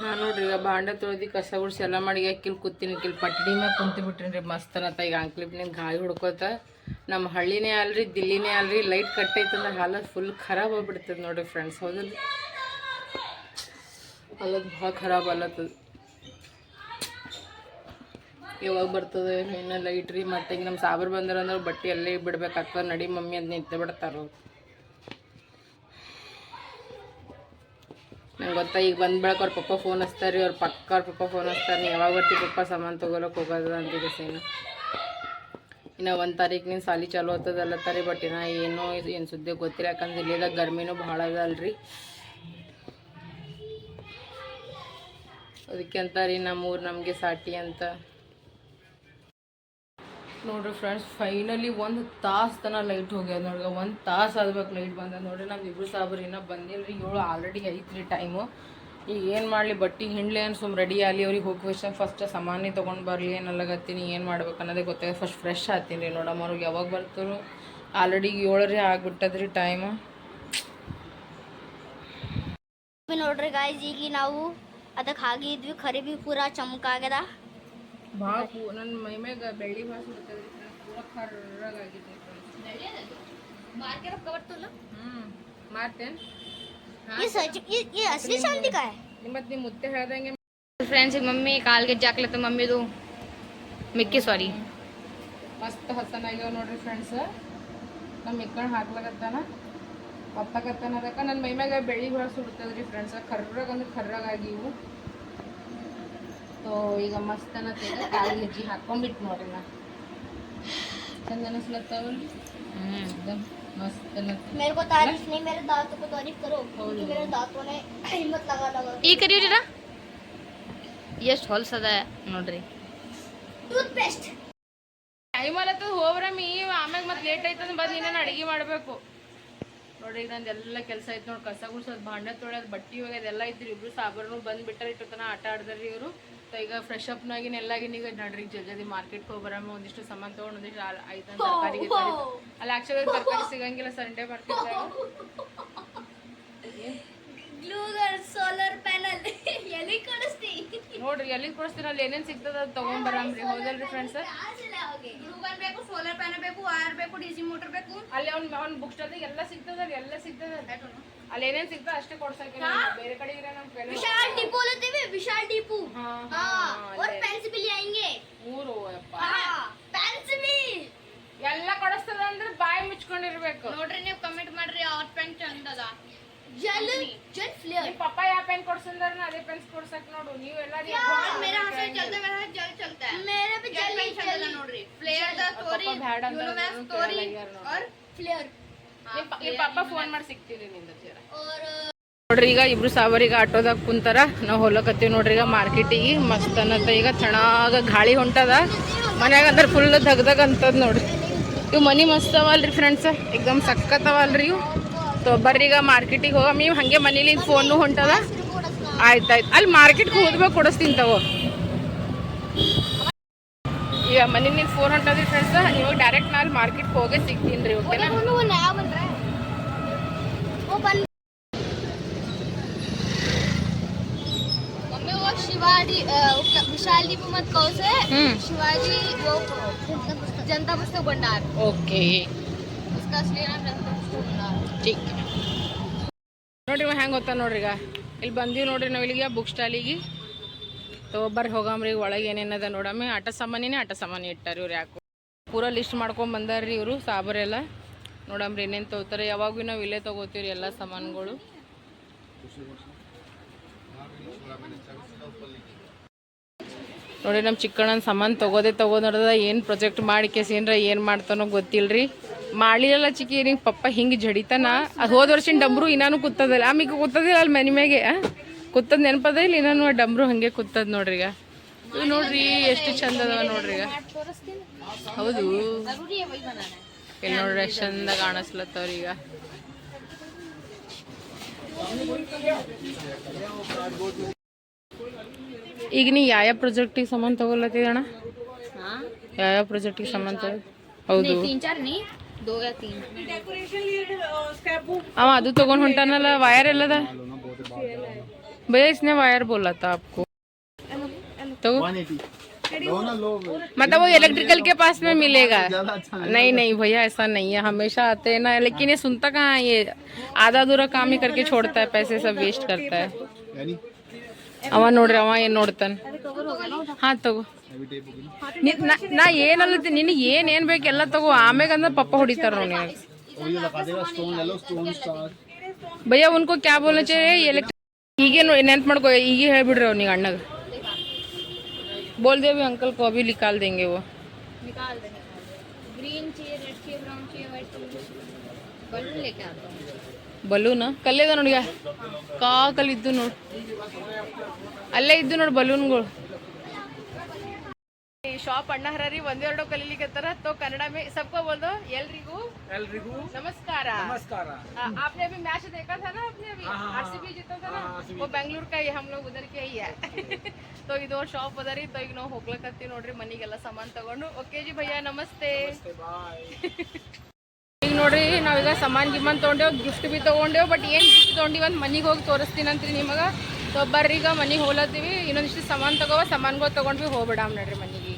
ಹಾಂ, ನೋಡ್ರಿ, ಈಗ ಭಾಂಡ ತೊಳೆದು ಕಸ ಗುಡ್ಸಿ ಎಲ್ಲ ಮಾಡಿ ಅಕ್ಕಿಲ್ ಕಿಲ್ ಕೂತೀನಿ, ಕಿಲ್ ಪಟ್ಟಿ ಮ್ಯಾಗ ಕುಂತು ಬಿಟ್ರಿ ರೀ ಮಸ್ತ್ ಅನ್ನತ್ತ ಈಗ ಅಂಕ್ಲಿಪ್ನಿಂದ ಗಾಳಿ ಹುಡ್ಕೋತ. ನಮ್ಮ ಹಳ್ಳಿನೇ ಅಲ್ರಿ, ದಿಲ್ಲಿನೇ ಅಲ್ರಿ ಲೈಟ್ ಕಟ್ ಐತಂದ್ರೆ ಹಾಲತ್ ಫುಲ್ ಖರಾಬ್ ಆಗ್ಬಿಡ್ತದೆ ನೋಡ್ರಿ ಫ್ರೆಂಡ್ಸ್ ಹೌದಲ್ಲ ಹಾಲತ್ ಭಾಳ ಖರಾಬ್ ಅಲ್ಲತ್ತದ ಯಾವಾಗ ಬರ್ತದೆ, ಇನ್ನು ಲೈಟ್ ರೀ, ಮತ್ತೆ ಈಗ ನಮ್ಮ ಸಾಬ್ರು ಬಂದ್ರ ಅಂದ್ರೆ ಬಟ್ಟೆ ಅಲ್ಲೇ ಬಿಡ್ಬೇಕಾಗ್ತದೆ ನಡಿ ಮಮ್ಮಿ ಅದು ನಿಂತು ಬಿಡ್ತಾರೆ ನಂಗೆ ಗೊತ್ತಾ, ಈಗ ಬಂದ ಬೆಳಕ್ ಅವ್ರ ಪಪ್ಪ ಫೋನ್ ಹಚ್ತಾರೆ ರೀ, ಅವ್ರ ಪಕ್ಕ ಅವ್ರ ಪಪ್ಪ ಫೋನ್ ಹಚ್ತಾರೆ ನೀ ಯಾವಾಗ ಬರ್ತೀವಿ ಪಪ್ಪ, ಸಾಮಾನು ತೊಗೊಳಕ್ಕೆ ಹೋಗೋದು ಅಂತಿದ್ದೆ ಸೇನು ಇನ್ನು ಒಂದು ತಾರೀಕಿನ ಸಾಲಿ ಚಾಲು ಆಗ್ತದಲ್ಲ ತಾರೆ ಬಟ್ ಇನ್ನು ಏನೋ ಏನು ಸುದ್ದಿ ಗೊತ್ತಿಲ್ಲ, ಯಾಕಂದ್ರೆ ಇಲ್ಲಿದಾಗ ಗರ್ಮಿನೂ ಭಾಳ ಅದಲ್ರಿ ಅದಕ್ಕೆ ಅಂತಾರೆ ನಮ್ಮೂರು ನಮಗೆ ಸಾಟಿ ಅಂತ. ನೋಡ್ರಿ ಫ್ರೆಂಡ್ಸ್ ಫೈನಲಿ ಒಂದು ತಾಸು ತನಕ ಲೈಟ್ ಹೋಗ್ಯದ ನೋಡ್ರಿ. ಒಂದು ತಾಸು ಆದ್ಬೇಕು ಲೈಟ್ ಬಂದ ನೋಡ್ರಿ. ನಮ್ಮ ಇಬ್ಬರು ಸಾಬ್ರು ಇನ್ನೂ ಬಂದಿಲ್ಲ ರೀ ಏಳು ಆಲ್ರೆಡಿ ಐತ್ರಿ ಟೈಮು ಈಗ ಏನು ಮಾಡಲಿ? ಬಟ್ಟೆ ಹಿಂಡ್ಲಿ ಏನು ಸುಮ್ ರೆಡಿ ಆಗಲಿ ಅವ್ರಿಗೆ ಹೋಗ್ಬೇಕು ಫಸ್ಟ್ ಸಾಮಾನ್ಯ ತೊಗೊಂಡು ಬರಲಿ ಏನಲ್ಲಗತ್ತೀನಿ ಏನು ಮಾಡ್ಬೇಕು ಅನ್ನೋದೇ ಗೊತ್ತಾಗ ಫಸ್ಟ್ ಫ್ರೆಶ್ ಆತೀನಿ ರೀ ನೋಡಮ್ಮ ಅವ್ರಿಗೆ. ಯಾವಾಗ ಬರ್ತಾರೋ? ಆಲ್ರೆಡಿ ಏಳರೇ ಆಗಿಬಿಟ್ಟದ್ರಿ ಟೈಮು ನೋಡ್ರಿ ಗಾಯ್ಸ್ ಈಗ ನಾವು ಅದಕ್ಕೆ ಹಾಗೆ ಇದ್ವಿ ಖರೀಬಿ ಪೂರ ಚಮಕಾಗ್ಯದ ಭಾಳ ನನ್ನ ಮೈ ಮ್ಯಾಗ ಬೆಳ್ಳಿ ಭಾಳ ಸುಡ್ತದ್ರಿ ಪೂರ ಖರ್ರಾಗೈತಿ ಮಾರ್ಕೆಟ್ ಕವರ್ತಲ್ಲ ಹ್ಞೂ ಮಾಡ್ತೇನೆ ಈ ಅಸಲಿ ಶಾಂತಿ ಕಾಯ್ ಮತ್ತೆ ನಿಮ್ಮ ಮುತ್ತೆ ಹೇಳ್ದಂಗೆ ಫ್ರೆಂಡ್ಸ್ ಈಗ ಮಮ್ಮಿ ಕಾಲ್ಗೆ ಜಾಕ್ಲತ್ತ ಮಮ್ಮಿದು ಮಿಕ್ಕಿ ಸಾರಿ ಮಸ್ತ್ ಹಸನಾಗ್ಯಾವ ನೋಡ್ರಿ ಫ್ರೆಂಡ್ಸ್ ನಮ್ಮ ಇಕ್ಕಣ ಹಾಕ್ಲಾಗತ್ತಾನ ಒತ್ತಕತ್ತಾನ ಅದಕ್ಕೆ ನನ್ನ ಮೈ ಮ್ಯಾಗ ಬೆಳ್ಳಿ ಭಾಳ ಸುಡ್ತದ್ರಿ ಫ್ರೆಂಡ್ಸ್ ಕರ್ರಾಗ ಅಂದ್ರೆ ಕರ್ರಾಗಿವು ಸೊ ಈಗ ಮಸ್ತ್ ಅನ್ನತ್ತೇನೆ ಕಾಲು ಹೆಜ್ಜೆ ಹಾಕೊಂಡ್ಬಿಟ್ಟು ನೋಡ್ರಿ ನಾ ಚಂದ ಅನಿಸ್ಲತ್ತಾವಲ್ರಿ एकदम मस्त ಅನ್ನತ್ತೆ मेरे को तारीफ नहीं मेरे दांतों को तारीफ करो क्योंकि मेरे दांतों ने हिम्मत लगा लगा ಈ ಕರಿಯು ಜರ ಎಷ್ಟು ಹೊಲ್ಸದ ನೋಡ್ರಿ टूथपेस्ट ಟೈಮ್ ಅಲ್ಲತ್ತದ ಹೋಗ್ರಮ್ಮಿ ಆಮ್ಯಾಗ ಮತ್ತೆ ಲೇಟ್ ಆಯ್ತಂದ್ರೆ ಬಂದು ನೀನೇನು ಅಡುಗೆ ಮಾಡಬೇಕು ನೋಡ್ರಿ, ಈಗ ನಂದು ಎಲ್ಲ ಕೆಲಸ ಐತೆ ನೋಡಿ, ಕಸ ಗುಡ್ಸೋದು ಭಾಂಡೆ ತೊಳೆಯೋದು, ಬಟ್ಟೆ ಒಗೆಯೋದು ಅದೆಲ್ಲ ಇದ್ರಿ ಇಬ್ರು ಸಾಬರ್ನು ಬಂದು ಬಿಟ್ಟಾರ ಇಟ್ಟು ಆಟ ಆಡ್ದಾರಿ ಇವರು. ಈಗ ಫ್ರೆಶ್ ಅಪ್ನಾಗಿನ ಎಲ್ಲಾಗಿನ ಈಗ ನಡ್ರಿ, ಜಲ್ದಿ ಮಾರ್ಕೆಟ್ಗೆ ಹೋಗಿ ಒಂದಿಷ್ಟು ಸಾಮಾನು ತೊಗೊಂಡು ಒಂದಿಷ್ಟು ಆಯ್ತು ತರಕಾರಿ ಅಲ್ಲಿ ಆಕ್ಚುಲಿ ತರಕಾರಿ ಸಿಗಂಗಿಲ್ಲ ಸಂಡೇ ಮಾರ್ಕೆಟ್ದಾಗ ಸೋಲಾರ್ ಪ್ಯಾನಲ್. ಎಲ್ಲಿ ಕಳಿಸ್ತಿ ನೋಡ್ರಿ ಎಲ್ಲಿ ಕೊಡಿಸ್ತೀರ? ಅಲ್ಲಿ ಏನೇನ್ ಸಿಗ್ತದ ಅದು ಹೌದಲ್ರಿ ಫ್ರೆಂಡ್ಸ್ ಗ್ಲೂಗನ್ ಬೇಕು ಸೋಲಾರ್ ಪ್ಯಾನಲ್ ಬೇಕು ವೈರ್ ಬೇಕು ಡಿಜಿ ಮೋಟರ್ ಬೇಕು. ಅಲ್ಲಿ ಅವ್ನ ಅವ್ನ ಬುಕ್ ಸ್ಟಾಲ್ದಾಗ ಎಲ್ಲ ಸಿಗ್ತದ ಎಲ್ಲ ಸಿಗ್ತದ ಅಲ್ಲಿ ಏನೇನು ಸಿಗ್ತದ ಅಷ್ಟೇ ಕೊಡ್ಸಕ್ಕೆ ಬೇರೆ ಕಡೆ ಇರ ನಮ್ಮ ವಿಶಾಲ್ ಡಿಪು ಅಲ್ಲತ್ತೀವಿ ವಿಶಾಲ್ ಡಿಪು ಅವ್ರ ಪೆನ್ಸಿಲ್ ಹೆಂಗೆ? ಮೂರು ಅಪ್ಪ ಎಲ್ಲ ಕೊಡಿಸ್ತದ ಅಂದ್ರೆ ಬಾಯಿ ಮುಚ್ಕೊಂಡಿರ್ಬೇಕು. ನೋಡ್ರಿ ನೀವು ಕಮೆಂಟ್ ಮಾಡ್ರಿ ಅವ್ರ ಪೆನ್ ಚಂದದ. ಚಂದ ಅದ जल जल फ्लेयर ನಿಮ್ ಪಪ್ಪ ಯಾವ ಪೆನ್ ಕೊಡ್ಸಂದ್ರ ಅದೇ ಪೆನ್ಸ್ ಕೊಡ್ಸಕ್ ನೋಡು ನೀವೆಲ್ಲ मेरा हाथ से चलता मेरा हाथ जल चलता है मेरे भी जल जल पेन चलता ನೋಡ್ರಿ ಫ್ಲೇರ್ ದ ಸ್ಟೋರಿ ಬ್ಯಾಡ ಅಂತ ಸ್ಟೋರಿ और फ्लेयर ನಿಮ್ ಪಪ್ಪ ಫೋನ್ ಮಾಡಿ ಸಿಗ್ತೀರಿ ನಿಂದ ಜರ और ನೋಡ್ರಿ ಈಗ ಇಬ್ರು ಸಾವರಿಗೆ ಆಟೋದಾಗ ಕುಂತಾರ ನಾವು ಹೊಲಕತ್ತೀವಿ ನೋಡ್ರಿ ಈಗ ಮಾರ್ಕೆಟಿಗೆ ಮಸ್ತ್ ಅನ್ನತ್ತ ಈಗ ಚೆನ್ನಾಗ ಗಾಳಿ ಹೊಂಟದ ಮನ್ಯಾಗ ಅಂದ್ರೆ ಫುಲ್ ದಗ್ದಾಗ ಅಂತದ ನೋಡ್ರಿ ಇವು ಮನಿ ಮಸ್ತ್ ಅವಲ್ರಿ ಫ್ರೆಂಡ್ಸ್ ಎಕ್ದಮ್ ಸಖತ್ ಅವಲ್ರಿ ಇವು ಸೊ ಬರ್ರಿ ಈಗ ಮಾರ್ಕೆಟಿಗೆ ಹೋಗ ನೀವು ಹಂಗೆ ಮನೇಲಿ ಫೋನು ಹೊಂಟದ ಆಯ್ತಾಯ್ತು ಅಲ್ಲಿ ಮಾರ್ಕೆಟ್ಗೆ ಹೋದ್ಬೇಕು ಕೊಡಿಸ್ತೀನಿ ತಗೋ ಈಗ ಮನೇಲಿ ಫೋನ್ ಹೊಂಟದ್ರಿ ಫ್ರೆಂಡ್ಸ್ ಇವಾಗ ಡೈರೆಕ್ಟ್ ನಾನು ಮಾರ್ಕೆಟ್ಗೆ ಹೋಗೇ ಸಿಗ್ತೀನಿ ರೀ ಓಕೆನಾ वो नया बन रहा है वो बन मम्मी वो शिवाजी अ, वो क्या- विशाल दीपू मत कहो से ಹ್ಞೂ शिवाजी वो जनता पुस्तक भंडार ಓಕೆ उसका असली नाम जनता पुस्तक भंडार ಚಿಕ್ ನೋಡ್ರಿ ಇವ ಹೆಂಗೆ ಗೊತ್ತಾ ನೋಡ್ರಿ ಈಗ? ಇಲ್ಲಿ ಬಂದೀವಿ ನೋಡ್ರಿ ನಾವು ಇಲ್ಲಿಗೆ ಬುಕ್ ಸ್ಟಾಲಿಗೆ ತೊಗೊಬ್ಬರ್ರಿ ಹೋಗಮ್ರಿ ಒಳಗೆ ಏನೇನದ ನೋಡಮ್ಮಿ ಆಟ ಸಾಮಾನಿನೇ ಆಟ ಸಾಮಾನು ಇಟ್ಟಾರ ಇವ್ರು ಯಾಕೆ. ಪೂರ ಲಿಸ್ಟ್ ಮಾಡ್ಕೊಂಡ್ ಬಂದಾರ್ರಿ ಇವರು ಸಾಬರೆಲ್ಲ ನೋಡಮ್ರಿ ಏನೇನು ತಗೋತಾರೆ. ಯಾವಾಗೂ ನಾವು ಇಲ್ಲೇ ತೊಗೋತೀವ್ರಿ ಎಲ್ಲ ಸಾಮಾನುಗಳು. ನೋಡಿ ನಮ್ಮ ಚಿಕ್ಕಣ್ಣನ ಸಾಮಾನು ತೊಗೋದೇ ತೊಗೊಂಡ್ರದ ಏನು ಪ್ರೊಜೆಕ್ಟ್ ಮಾಡಿ ಕೇಸಿನ್ರ, ಏನು ಮಾಡ್ತಾನೋ ಗೊತ್ತಿಲ್ರಿ. ಮಾಡ್ಲಿಲ್ಲ ಚಿಕ್ಕಿ ನಿಂಗೆ ಪಪ್ಪ ಹಿಂಗೆ ಜಡಿತಾನ. ಅದು ಹೋದ ವರ್ಷ ಡಬ್ರು ಇನ್ನೂ ಕೂತದಲ್ಲ. ಆಮೇಲೆ ಕೂತದಿಲ್ಲ ಅಲ್ಲಿ ಮನೆ ಮ್ಯಾಗೆ ಕೂತದ್ ನೆನಪದ ಇಲ್ಲ ಇನ್ನೂ ಡಬ್ರು ಹಾಗೆ ಕೂತದ್ ನೋಡ್ರಿ ಈಗ. ನೋಡ್ರಿ ಎಷ್ಟು ಚಂದ ಅದಾವ ನೋಡ್ರಿ ಈಗ. ಹೌದು. ನೋಡ್ರಿ ಎಷ್ಟು ಚಂದ ಕಾಣಿಸ್ಲತ್ತವ್ರಿ ಈಗ. ಈಗ ನೀ ಯಾವ ಪ್ರಾಜೆಕ್ಟಿಗೆ ಸಾಮಾನು ತಗೊಲತ್ತಿದಣ್ಣ ಯಾವ ಯಾವ ಪ್ರೊಜೆಕ್ಟಿಗೆ ಸಾಮಾನು ತಗೋ ಹೌದು. दो या तीन। आदू तो कौन वायर था भैया इसने वायर बोला था आपको। तो मतलब वो इलेक्ट्रिकल के पास में मिलेगा। नहीं नहीं भैया ऐसा नहीं है। हमेशा आते हैं ना लेकिन ये सुनता कहाँ है? ये आधा अधूरा काम ही करके छोड़ता है पैसे सब वेस्ट करता है। ಅವ ನೋಡ್ರಿ ಅವ ಏನ್ ನೋಡ್ತಾನ ಹಾ ತಗೋ ನಿ- ನಾ- ನಾ ಏನಲ್ಲತ್ತಿ ನಿನಗೆ ಏನ್ ಏನ್ ಬೇಕು ಎಲ್ಲ ತಗೋ ಆಮ್ಯಾಗ ಅಂದ್ರೆ ಪಪ್ಪ ಹೊಡಿತಾರ ಅವ್ನಿಗೆ भैया उनको क्या बोलना चाहिए इलेक्ट्रिक ಈಗೇನು ನೆನ್ಪು ಮಾಡ್ಕೋ ಈಗ ಹೇಳ್ಬಿಡ್ರಿ ಅವ್ನಿಗೆ ಅಣ್ಣಗ बोल दे अभी अंकल को अभी निकाल देंगे वो निकाल दे ग्रीन चाहिए रेड चाहिए ब्राउन चाहिए व्हाइट चाहिए बलून लेके आता हूँ ಬಲೂನ್ ಕಲ್ಲೇದ ನೋಡಿಗ ಕಾ ಕಲ್ಲಿದ್ದು ನೋಡು ಅಲ್ಲೇ ಇದ್ದು ನೋಡಿ ಬಲೂನ್ಗಳು ಶಾಪ್ ಅಣ್ಣ ಹರರಿ ಒಂದೆರಡು ಕಲೀಲಿಕತ್ತಾರ तो कन्नड़ में सबको बोल दो ಎಲ್ರಿಗೂ ಎಲ್ರಿಗೂ नमस्कार ನಮಸ್ಕಾರ आ, आपने अभी मैच देखा था ना आपने अभी आरसीबी जीता था ना वो ಬೆಂಗಳೂರು का ही हम लोग उधर के ही है तो ಇದು ಶಾಪ್ ಅದರಿ तो ಈಗ ನಾವು ಹೋಗ್ಲಕತ್ತೀವಿ ನೋಡ್ರಿ ಮನಿಗೆಲ್ಲ ಸಾಮಾನ್ ತಗೊಂಡು ಓಕೆ ಜಿ ಭಯ್ಯ ನಮಸ್ತೆ ಬಾಯ್ (laughs) ಈಗ ನೋಡ್ರಿ ನಾವೀಗ ಸಮಾನ್ ಗಿಮ್ಮನ್ ತೊಗೊಂಡೇವ್ ಗಿಫ್ಟ್ ಬಿ ತೊಗೊಂಡೇವು ಬಟ್ ಏನು ಗಿಫ್ಟ್ ತೊಗೊಂಡಿವ್ ಅಂತ ಮನೆಗೆ ಹೋಗಿ ತೋರಿಸ್ತೀನಿ ನಿಮಗ. ನಿಮಗೆ ಈಗ ಮನೆಗೆ ಹೋಲತ್ತೀವಿ ಇನ್ನೊಂದಿಷ್ಟು ಸಾಮಾನು ತಗೋವ ಸಾಮಾನುಗಳು ತಗೊಂಡ್ವಿ ಹೋಗ್ಬಿಡಾಮ್ ನೋಡ್ರಿ ಮನೆಗೆ.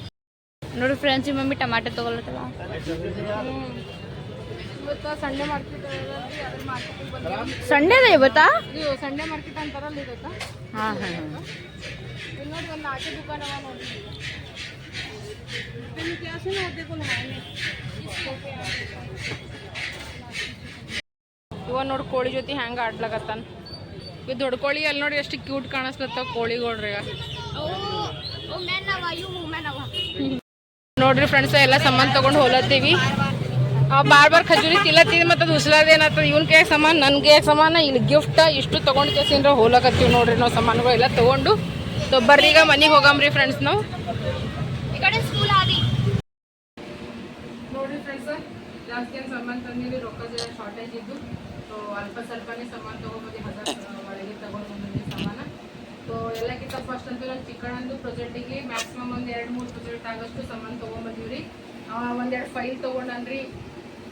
ನೋಡ್ರಿ ಫ್ರೆಂಡ್ಸ್ ನಿಮ್ಮ ಮಮ್ಮಿ ಟಮಾಟೆ ತೊಗೊಳತ್ತಲ್ಲ? ಇವತ್ತು ಸಂಡೆ ಮಾರ್ಕೆಟ್ ಸಂಡೇ ಇವತ್ತಾ? ಸಂಡೆ ಮಾರ್ಕೆಟ್ ಅಂತಾರಲ್ಲ ಇದು ಹಾಂ ಹಾಂ ನೋಡಿ ಇವ ನೋಡಿ ಕೋಳಿ ಜೊತೆ ಹೆಂಗೆ ಆಡ್ಲಕತ್ತಾನ? ಇವ್ ದೊಡ್ಡ ಕೋಳಿ ಅಲ್ಲಿ ನೋಡಿ ಎಷ್ಟು ಕ್ಯೂಟ್ ಕಾಣಿಸ್ಲತ್ತ ಕೋಳಿಗಳ್ರಿ ನೋಡ್ರಿ ಫ್ರೆಂಡ್ಸ್ ಎಲ್ಲ ಸಾಮಾನು ತಗೊಂಡು ಹೋಲತ್ತೀವಿ ಅವ್ ಬಾರ್ ಬಾರ್ ಖಜೂರಿ ತಿಲ್ಲತ್ತೀವಿ ಮತ್ತು ಅದು ಉಸ್ಲಾದೇನತ್ತದ ಇವನ್ ಕೈ ಸಾಮಾನು? ನನ್ನ ಕೈ ಸಾಮಾನು? ಇಲ್ಲಿ ಗಿಫ್ಟ್ ಇಷ್ಟು ತಗೊಂಡು ಕೇಸಿಂದ್ರೆ ಹೋಲಕತ್ತೀವಿ ನೋಡ್ರಿ ನಾವು ಸಾಮಾನುಗಳು ಎಲ್ಲ ತಗೊಂಡು. ಸೊ ಈಗ ಮನೆಗೆ ಹೋಗಮ್ರಿ ಫ್ರೆಂಡ್ಸ್ ನಾವು ಈ ಕಡೆ ಸ್ಕೂಲ್ ಆದಿ ನೋಡ್ರಿ ಫ್ರೆಂಡ್ಸ್ ಜಾಸ್ತಿ ಏನು ಸಾಮಾನು ತಂದಿವಿ ರೊಕ್ಕ ಶಾರ್ಟೇಜ್ ಇದ್ದು ಸೊ ಅಲ್ಪ ಸ್ವಲ್ಪನೇ ಸಾಮಾನು ತೊಗೊಂಬಂದು ಹಜಾರ್ ಒಳಗೆ ತೊಗೊಂಡು ಬಂದಿದ್ವಿ ಸಾಮಾನು. ಸೊ ಎಲ್ಲಕ್ಕಿಂತ ಫಸ್ಟ್ ಅಂತೂ ನಾನು ಚಿಕ್ಕಣ್ಣಂದು ಪ್ರೊಜೆಕ್ಟಿಗೆ ಮ್ಯಾಕ್ಸಿಮಮ್ ಒಂದು ಎರಡು ಮೂರು ಪ್ರೊಜೆಕ್ಟ್ ಆಗೋಷ್ಟು ಸಾಮಾನು ತೊಗೊಂಬಂದಿವಿ ರೀ ಒಂದೆರಡು ಫೈಲ್ ತೊಗೊಂಡನ್ರಿ.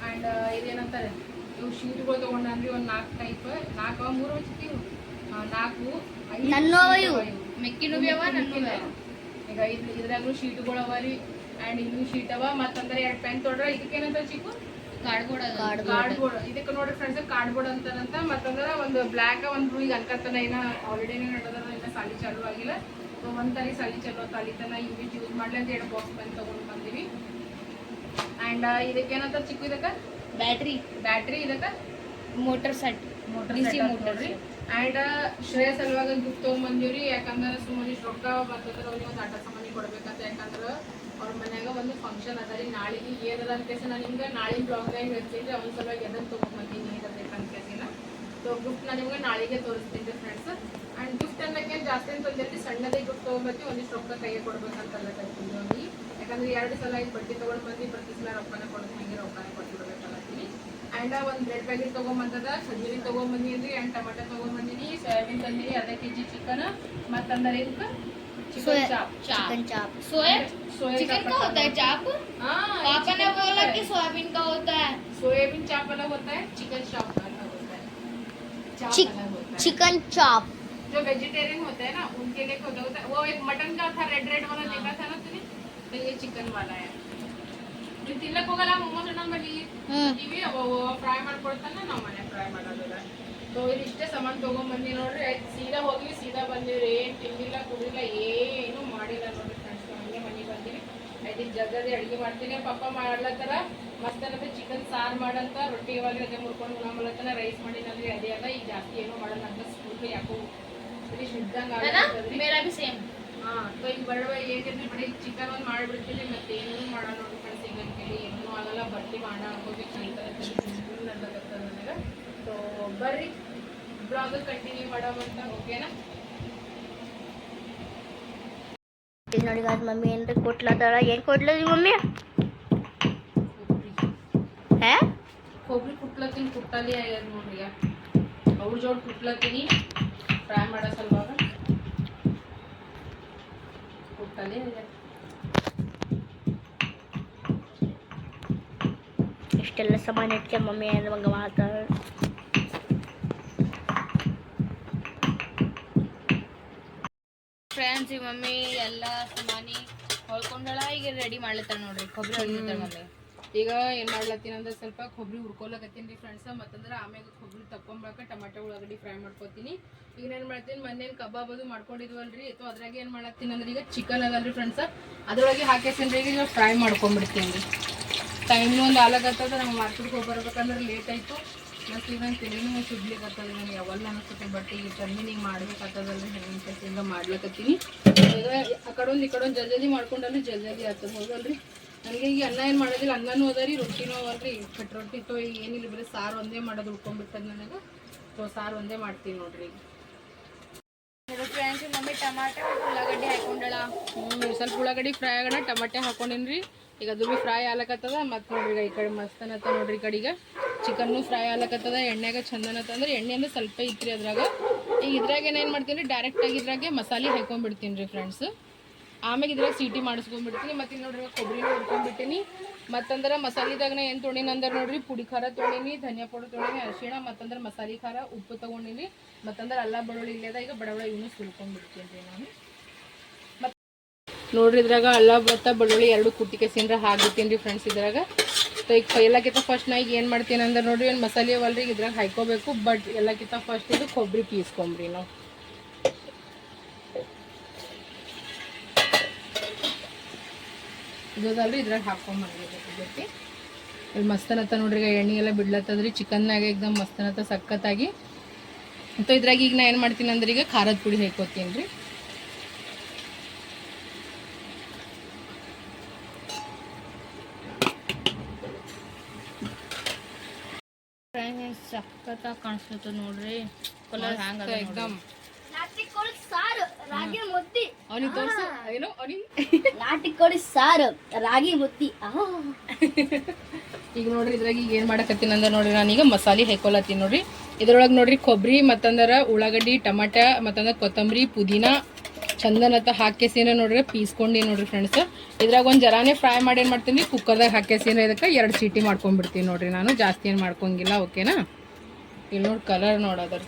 ಆ್ಯಂಡ್ ಇದೇನಂತಾರೆ ಇವು ಶೀಟ್ಗಳು ತೊಗೊಂಡನ್ರಿ ಒಂದು ನಾಲ್ಕು ಟೈಪ್ ನಾಲ್ಕು ಮೂರು ಹಚ್ಚಿ ನಾಲ್ಕು. ಮೆಕ್ಕಿನೂ ಬಿ ಅವ, ನನ್ನೂ ಈಗ ಐದು ಇದ್ರಾಗೂ ಶೀಟ್ಗಳು ಅವ ರೀ. ಆ್ಯಂಡ್ ಇನ್ನೂ ಶೀಟ್ ಅವ. ಮತ್ತಂದ್ರೆ ಎರಡು ಪೆನ್ ತೊಡ್ರ. ಇದಕ್ಕೇನಂತ ಚಿಕ್ಕು? ಕಾರ್ಡ್ಬೋರ್ಡ್ ಇದಕ್ಕೆ ನೋಡ್ರಿ ಫ್ರೆಂಡ್ಸ್ ಕಾರ್ಡ್ಬೋರ್ಡ್ ಅಂತಾರಂತ ಮತ್ತಂದ್ರ ಒಂದು ಬ್ಲ್ಯಾಕ್ ಒಂದು ಈಗ ಅನ್ಕತ್ತನ ಏನ ಆಲ್ರೆಡಿನೇ ನಡೆದದ ಇನ್ನ ಸಾಲಿ ಚಾಲು ಆಗಿಲ್ಲ. ಸೊ ಒಂದ್ ತರಿ ಸಾಲಿ ಚಾಲು ತಾಲಿತನ ಇವ್ ಯೂಸ್ ಮಾಡ್ಲಿ ಅಂತ ಎರಡು ಬಾಕ್ಸ್ ಬಂದು ತಗೊಂಡ್ ಬಂದಿವಿ. ಅಂಡ್ ಇದಕ್ಕೆ ಏನಂತ ಚಿಕ್ಕು ಇದಕ್ಕ? ಬ್ಯಾಟ್ರಿ ಬ್ಯಾಟ್ರಿ ಇದಕ್ಕ? ಮೋಟರ್ ಸೆಟ್ ಮೋಟರ್ motor ನೋಡ್ರಿ. ಅಂಡ್ ಶ್ರೇಯ ಸಲುವಾಗ ಗಿಫ್ಟ್ ತೊಗೊಂಬಂದಿವ್ರಿ ಯಾಕಂದ್ರೆ ಸುಮ್ಮನೆ ರೊಕ್ಕ ಬರ್ತದ್ರ ಅವ್ರಿಗೆ ಒಂದು ಆಟ ಸಾಮಾನಿ ಕೊಡ್ಬೇಕಂತ ಯಾಕಂದ್ರೆ ಅವ್ರ ಮನ್ಯಾಗ ಒಂದು ಫಂಕ್ಷನ್ ಅದ ರೀ, ನಾಳೆಗೆ ಏನದ ಅಂತ ಕೇಸ ನಾನು ನಿಮ್ಗೆ ಬ್ಲಾಗ್ ಬ್ಲಾಗ್ದಾಗ ಹೇಳ್ತೀನಿ ಅವ್ನ ಸಲುವಾಗಿ ಅದನ್ನ ಏನದ ಬೇಕಂತ ಕೇಸಿನ ಸೊ ಗಿಫ್ಟ್ ನಾನು ನಿಮ್ಗೆ ನಾಳೆಗೆ ತೋರಿಸ್ತೀನಿ ಫ್ರೆಂಡ್ಸ್ ಅಂಡ್ ಗಿಫ್ಟ್ ಅನ್ನಕ್ಕೆ ಜಾಸ್ತಿ ಅಂತ ಸಣ್ಣದಾಗಿ ಸಣ್ಣದೇ ಗಿಫ್ಟ್ ತೊಗೊಂಬತ್ತಿ ಒಂದಿಷ್ಟು ರೊಕ್ಕ ಕೈಗೆ ಕೊಡ್ಬೇಕಂತಲ್ಲ ಕಲ್ತೀನಿ ಯಾಕಂದ್ರೆ ಎರಡು ಸಲ ಇದು ಬಟ್ಟೆ ತೊಗೊಂಡು ಬಂದು ಪ್ರತಿ ಸಲ ರೊಕ್ಕನ ಕೊಡೋದು ಹಂಗೆ ರೊಕ್ಕನ ಕೊಟ್ಬಿಡ್ಬೇಕಲ್ಲತ್ತೀನಿ ಆ್ಯಂಡ್ ಒಂದು ಬ್ರೆಡ್ ಪ್ಯಾಕೆಟ್ ತೊಗೊಂಬಂದದ ಖಜೂರಿ ತೊಗೊಂಬಂದಿನಿ ಆ್ಯಂಡ್ ಟೊಮೆಟೊ ತೊಗೊಂಬಂದಿನಿ, ಸೋಯಾಬೀನ್ ತಂದಿನಿ, ಅರ್ಧ ಕೆ ಜಿ ಚಿಕನ್ ಮತ್ತಂದ್ರೆ ಇದಕ್ಕೆ चिकन चाप सोया सोया चिकन चाप का होता है चाप हाँ ये पापा ने chicken बोला होता है। कि सोयाबीन का होता है सोयाबीन चाप अलग होता है चिकन चाप अलग होता है चाप चिक- अलग होता है चिकन चाप जो वेजिटेरियन होते हैं ना उनके लिए होता होता है वो एक मटन का था रेड रेड वाला देखा था ना तूने तो ये चिकन वाला है जो ತಿನ್ನಕ್ ಹೋಗಲ್ಲ ಮೊಮೋಸ್ ನಮ್ಮಲ್ಲಿ ಹ್ಮ್. ಇವಿ ಅವು ಫ್ರೈ ಮಾಡ್ಕೊಡ್ತಾನ ನಾವು ಮನೆ ಫ್ರೈ ಮಾಡೋದಿಲ್ಲ ಡೋರ್ ಇಷ್ಟೇ ಸಾಮಾನು ತೊಗೊಂಡ್ಬಂದಿ ನೋಡ್ರಿ ಆಯ್ತು ಸೀದಾ ಹೋಗ್ಲಿ ಸೀದಾ ಬಂದಿರಿ ಏನು ತಿಂದಿಲ್ಲ ಕುಡಿಲ್ಲ ಏನು ಮಾಡಿಲ್ಲ ನೋಡ್ರಿ ಫ್ರೆಂಡ್ಸ್ ಹಂಗೆ ಮನೆಗೆ ಬಂದಿರಿ ಆಯ್ತು ಈಗ ಜಗ್ಗದೆ ಅಡುಗೆ ಮಾಡ್ತೀನಿ ಪಪ್ಪ ಮಾಡ್ಲತ್ತಾರ ಮಸ್ತ್ ಅನ್ನತ್ತೆ ಚಿಕನ್ ಸಾರು ಮಾಡಂತ ರೊಟ್ಟಿ ಇವಾಗ ಅದೇ ಮುರ್ಕೊಂಡು ಉಣ ರೈಸ್ ಮಾಡಿಲ್ಲ ಅದೇ ಅದ ಈಗ ಜಾಸ್ತಿ ಏನೂ ಮಾಡಲ್ಲ ಅಂತ ಸ್ಕೂಲ್ ಯಾಕೋ ಸರಿ ಇದ್ದಂಗೆ ಸೇಮ್ ಹಾಂ ಈಗ ಬಡವ ಏಕೆಂದ್ರೆ ಚಿಕನ್ ಒಂದು ಮಾಡಿಬಿಡ್ತೀನಿ ಮತ್ತೆ ಏನೂ ಮಾಡೋಣ ನೋಡ್ಕೊಂಡು ಕೇಳಿ ಏನೂ ಆಗಲ್ಲ ಬರ್ತೀವಿ ಮಾಡೋಣ ಹೋಗ್ಬೇಕು ಅಂತ ಬರ್ರಿ. ಬ್ಲಾಗ್ ಕಂಟಿನ್ಯೂ ಮಾಡೋವಂತ ಓಕೆನಾ ಇಲ್ಲಿ ನೋಡಿ guys, ಮಮ್ಮಿ ಏನ್ರಿ ಕೊಟ್ಲತ್ತಾಳ? ಏನ್ ಕೊಡ್ಲದಿ ಮಮ್ಮಿ? ಹೇ? ಕೊಬ್ಬರಿ ಕುಟ್ಲತ್ತೀನಿ ಕುಟ್ಟಲ್ಲಿ ಆಗ್ಯದ ನೋಡ್ರಿ ಅವ್ರ ಜೋಡ್ ಕುಟ್ಲತ್ತೀನಿ. ಫ್ರೈ ಮಾಡೋ ಸಲುವಾಗ. ಕುಟ್ಟಲ್ಲಿ ಆಗ್ಯದ. ಇಷ್ಟೆಲ್ಲ ಸಾಮಾನು ಇಟ್ಕೆ ಮಮ್ಮಿ ಏನು ಮಗ ಮಾತಾಡ ಫ್ರೆಂಡ್ಸ್ ಈ ಮಮ್ಮಿ ಎಲ್ಲ ಸಾಮಾನಿ ಹೊಳ್ಕೊಂಡಳ ಈಗ ರೆಡಿ ಮಾಡ್ಲತ್ತಾರ ನೋಡ್ರಿ ಕೊಬ್ಬರಿ ಹೊಡಿತಾರ ಮಮ್ಮಿ. ಈಗ ಏನು ಮಾಡ್ಲತ್ತೀನಿ ಅಂದ್ರೆ ಸ್ವಲ್ಪ ಕೊಬ್ಬರಿ ಹುರ್ಕೊಳಕತ್ತೀನಿ ರೀ ಫ್ರೆಂಡ್ಸ್ ಮತ್ತಂದ್ರೆ ಆಮ್ಯಾಗ ಕೊಬ್ಬರಿ ತಕೊಂಬಾಕ ಟಮಾಟೊ ಒಳಗಡೆ ಫ್ರೈ ಮಾಡ್ಕೊತೀನಿ. ಈಗ ಏನು ಮಾಡ್ತೀನಿ ಮೊನ್ನೇನು ಕಬಾಬ್ ಅದು ಮಾಡ್ಕೊಂಡಿದ್ವಲ್ರಿ ಅಥವಾ ಅದ್ರಾಗ ಏನು ಮಾಡ್ಲತ್ತೀನಿ ಅಂದ್ರೆ ಈಗ ಚಿಕನ್ ಅದಲ್ರಿ ಫ್ರೆಂಡ್ಸ್ ಅದ್ರೊಳಗೆ ರೀ ಈಗ ಫ್ರೈ ಮಾಡ್ಕೊಂಡ್ಬಿಡ್ತೀನಿ ರೀ. ಟೈಮ್ ಒಂದು ಆಲಾಗತ್ತದ ನಮ್ಗೆ ಮಾರ್ಕೆಟ್ಗೆ ಹೋಗಿ ಬರ್ಬೇಕಂದ್ರೆ ಲೇಟ್ ಆಯಿತು. ಪ್ಲಸ್ ನಾನು ನಂಗೆ ತಲೆನೂ ಸುಡ್ಲಿಕ್ಕೆ ನನಗೆ ಯಾವಲ್ಲ ಅನಿಸುತ್ತೆ ಬಟ್ ಈಗ ಟರ್ಮಿನ್ ಮಾಡ್ಬೇಕಾಗ್ತದಲ್ಲ ಹೆಣ್ಣಿನ ಕಸಿಂದ ಮಾಡ್ಲಕತ್ತೀನಿ ಆ ಕಡೊಂದು ಈ ಕಡೊಂದು ಜಲ್ದಿ ಜಲ್ದಿ ಮಾಡ್ಕೊಂಡ್ರೆ ಜಲ್ದಿ ಜಲ್ದಿ ಆಗ್ತದೆ ಹೌದಲ್ರಿ? ನನಗೆ ಈಗ ಅನ್ನ ಏನು ಮಾಡೋದಿಲ್ಲ ಅನ್ನನೂ ಅದ ರೀ ರೊಟ್ಟಿನೂ ಅವಲ್ರಿ ಕಟ್ ರೊಟ್ಟಿ ತೋ ಈಗ ಏನಿಲ್ಲ ಬರೀ ಸಾರು ಒಂದೇ ಮಾಡೋದು ಉಳ್ಕೊಂಡ್ಬಿಟ್ಟದ ನನಗೆ. ಸೊ ಸಾರು ಒಂದೇ ಮಾಡ್ತೀನಿ ನೋಡ್ರಿ ಈಗ. ಫ್ರೆಂಡ್ಸ್ ಮಮ್ಮಿ ಟಮಾಟೆ ಉಳ್ಳಾಗಡ್ಡಿ ಹಾಕೊಂಡಳ. ಹ್ಞೂ ಸ್ವಲ್ಪ ಉಳ್ಳಾಗಡ್ಡಿ ಫ್ರೈ ಆಗೋಣ ಟಮಾಟೆ ಹಾಕೊಂಡಿನ್ರಿ. ಈಗ ಅದು ಭೀ ಫ್ರೈ ಆಗ್ಲಕತ್ತದ ಮತ್ತು ನೋಡ್ರಿ ಈಗ ಈ ಕಡೆ ಮಸ್ತ್ ಅನ್ನತ್ತ ನೋಡ್ರಿ ಈ ಕಡೆಗೆ ಚಿಕನ್ನು ಫ್ರೈ ಆಗ್ಲಕತ್ತದ ಎಣ್ಣೆಗೆ ಚಂದನತ್ತ ಅಂದ್ರೆ ಎಣ್ಣೆ ಅಂದ್ರೆ ಸ್ವಲ್ಪ ಇತ್ರಿ ಅದ್ರಾಗ. ಈಗ ಇದ್ರಾಗ ಏನೇನು ಮಾಡ್ತೀನಿ ರೀ ಡೈರೆಕ್ಟಾಗಿ ಇದ್ರಾಗೆ ಮಸಾಲೆ ಹಾಕೊಂಡ್ಬಿಡ್ತೀನಿ ರೀ ಫ್ರೆಂಡ್ಸ್ ಆಮೇಲೆ ಇದ್ರಾಗ ಸೀಟಿ ಮಾಡಿಸ್ಕೊಂಡ್ಬಿಡ್ತೀನಿ, ಮತ್ತು ಇಲ್ಲಿ ನೋಡ್ರಿ ಕೊಬ್ಬರಿ ಹುರ್ಕೊಂಡ್ಬಿಟ್ಟಿನಿ. ಮತ್ತಂದ್ರೆ ಮಸಾಲಿದಾಗನ ಏನು ತೊಗೊಂಡಿನಿ ಅಂದ್ರೆ ನೋಡ್ರಿ ಪುಡಿ ಖಾರ ತೊಗೊಂಡಿನಿ ಧನಿಯಾ ಪೌಡರ್ ತೊಗೊಂಡಿನಿ ಅರಿಶಿಣ, ಮತ್ತಂದ್ರೆ ಮಸಾಲೆ ಖಾರ, ಉಪ್ಪು ತೊಗೊಂಡಿನಿ. ಮತ್ತಂದ್ರೆ ಅಲ್ಲ ಬೆಳ್ಳುಳ್ಳಿ ಇಲ್ಲದ, ಈಗ ಬಡವಳ ಇವನು ಸುಲ್ಕೊಂಡ್ಬಿಡ್ತೀನಿ ರೀ ನಾನು. ನೋಡ್ರಿ, ಇದ್ರಾಗ ಅಲ್ಲ ಭತ್ತ ಬೆಳ್ಳುಳ್ಳಿ ಎರಡು ಕುಟ್ಟಿಗೆ ಸಿಂದ್ರ ಹಾಕ್ಬಿಡ್ತೀನಿ ರೀ ಫ್ರೆಂಡ್ಸ್ ಇದ್ರಾಗ. ಸೊ ಈಗ ಎಲ್ಲಕ್ಕಿಂತ ಫಸ್ಟ್ ನಾ ಈಗ ಏನು ಮಾಡ್ತೀನಿ ಅಂದ್ರೆ ನೋಡ್ರಿ ಏನು ಮಸಾಲೆ ಅವಲ್ರಿ ಇದ್ರಾಗ ಹಾಕೋಬೇಕು ಬಟ್ ಎಲ್ಲಕ್ಕಿಂತ ಫಸ್ಟ್ ಇದು ಕೊಬ್ಬರಿ ಪೀಸ್ಕೊಂಬ್ರಿ ನಾವು. ಇದಲ್ರಿ ಇದ್ರಾಗ ಹಾಕೊಂಬಂದಿರ್ತೈತಿ ಇಲ್ಲಿ ಮಸ್ತನತ್ತ ನೋಡ್ರಿ, ಈಗ ಎಣ್ಣೆ ಎಲ್ಲ ಬಿಡ್ಲತ್ತದ್ರಿ ಚಿಕನ್ನಾಗ ಎಕ್ದಮ್ ಮಸ್ತನತ್ತ ಸಖತ್ತಾಗಿ. ಮತ್ತು ಇದ್ರಾಗ ಈಗ ನಾ ಏನು ಮಾಡ್ತೀನಿ ಅಂದ್ರೆ ಈಗ ಖಾರದ ಪುಡಿ ಹಾಕೋತೀನಿ ರೀ ಫ್ರೆಂಡ್ಸ್ ಸಖತ್ತಾಗಿ ಕಾಣಿಸ್ತೈತೆ ನೋಡ್ರಿ. ಕಲರ್ ಹ್ಯಾಂಗ ಎಕ್ದಮ್. ನಾಟಿ ಕೋಳಿ ಸಾರು ರಾಗಿ ಮುದ್ದಿ. ಅವನಿಗೆ ತೋರ್ಸ. ಏನೋ ಅವನಿಗೆ. ನಾಟಿ ಕೋಳಿ ಸಾರು ರಾಗಿ ಮುದ್ದಿ. ಆಹ್. ಈಗ ನೋಡ್ರಿ ಇದ್ರಾಗ ಈಗ ಏನು ಮಾಡಕತ್ತೀನಿ ಅಂದ್ರೆ ನೋಡ್ರಿ ನಾನೀಗ ಮಸಾಲೆ ಹಾಕೊಳತ್ತೀನಿ ನೋಡ್ರಿ. ಇದ್ರೊಳಗೆ ನೋಡ್ರಿ ಕೊಬ್ಬರಿ ಮತ್ತಂದ್ರೆ ಉಳ್ಳಾಗಡ್ಡಿ ಟಮಾಟ ಮತ್ತಂದ್ರೆ ಕೊತ್ತಂಬರಿ ಪುದೀನ ಚಂದನತ್ತ ಹಾಕೇಸಿನ ನೋಡ್ರಿ ಪೀಸ್ಕೊಂಡು ನೋಡ್ರಿ ಫ್ರೆಂಡ್ಸ್ ಇದ್ರಾಗ ಒಂದು ಜರಾನೇ ಫ್ರೈ ಮಾಡಿ ಏನು ಮಾಡ್ತೀನಿ? ಕುಕ್ಕರ್ದಾಗ ಹಾಕೇಸಿನ ಇದಕ್ಕೆ ಎರಡು ಸೀಟಿ ಮಾಡ್ಕೊಂಡ್ಬಿಡ್ತೀನಿ ನೋಡ್ರಿ ನಾನು. ಜಾಸ್ತಿ ಏನು ಮಾಡ್ಕೊಂಗಿಲ್ಲ ಓಕೆನಾ ಇಲ್ಲಿ ನೋಡಿ ಕಲರ್ ನೋಡೋದ್ರ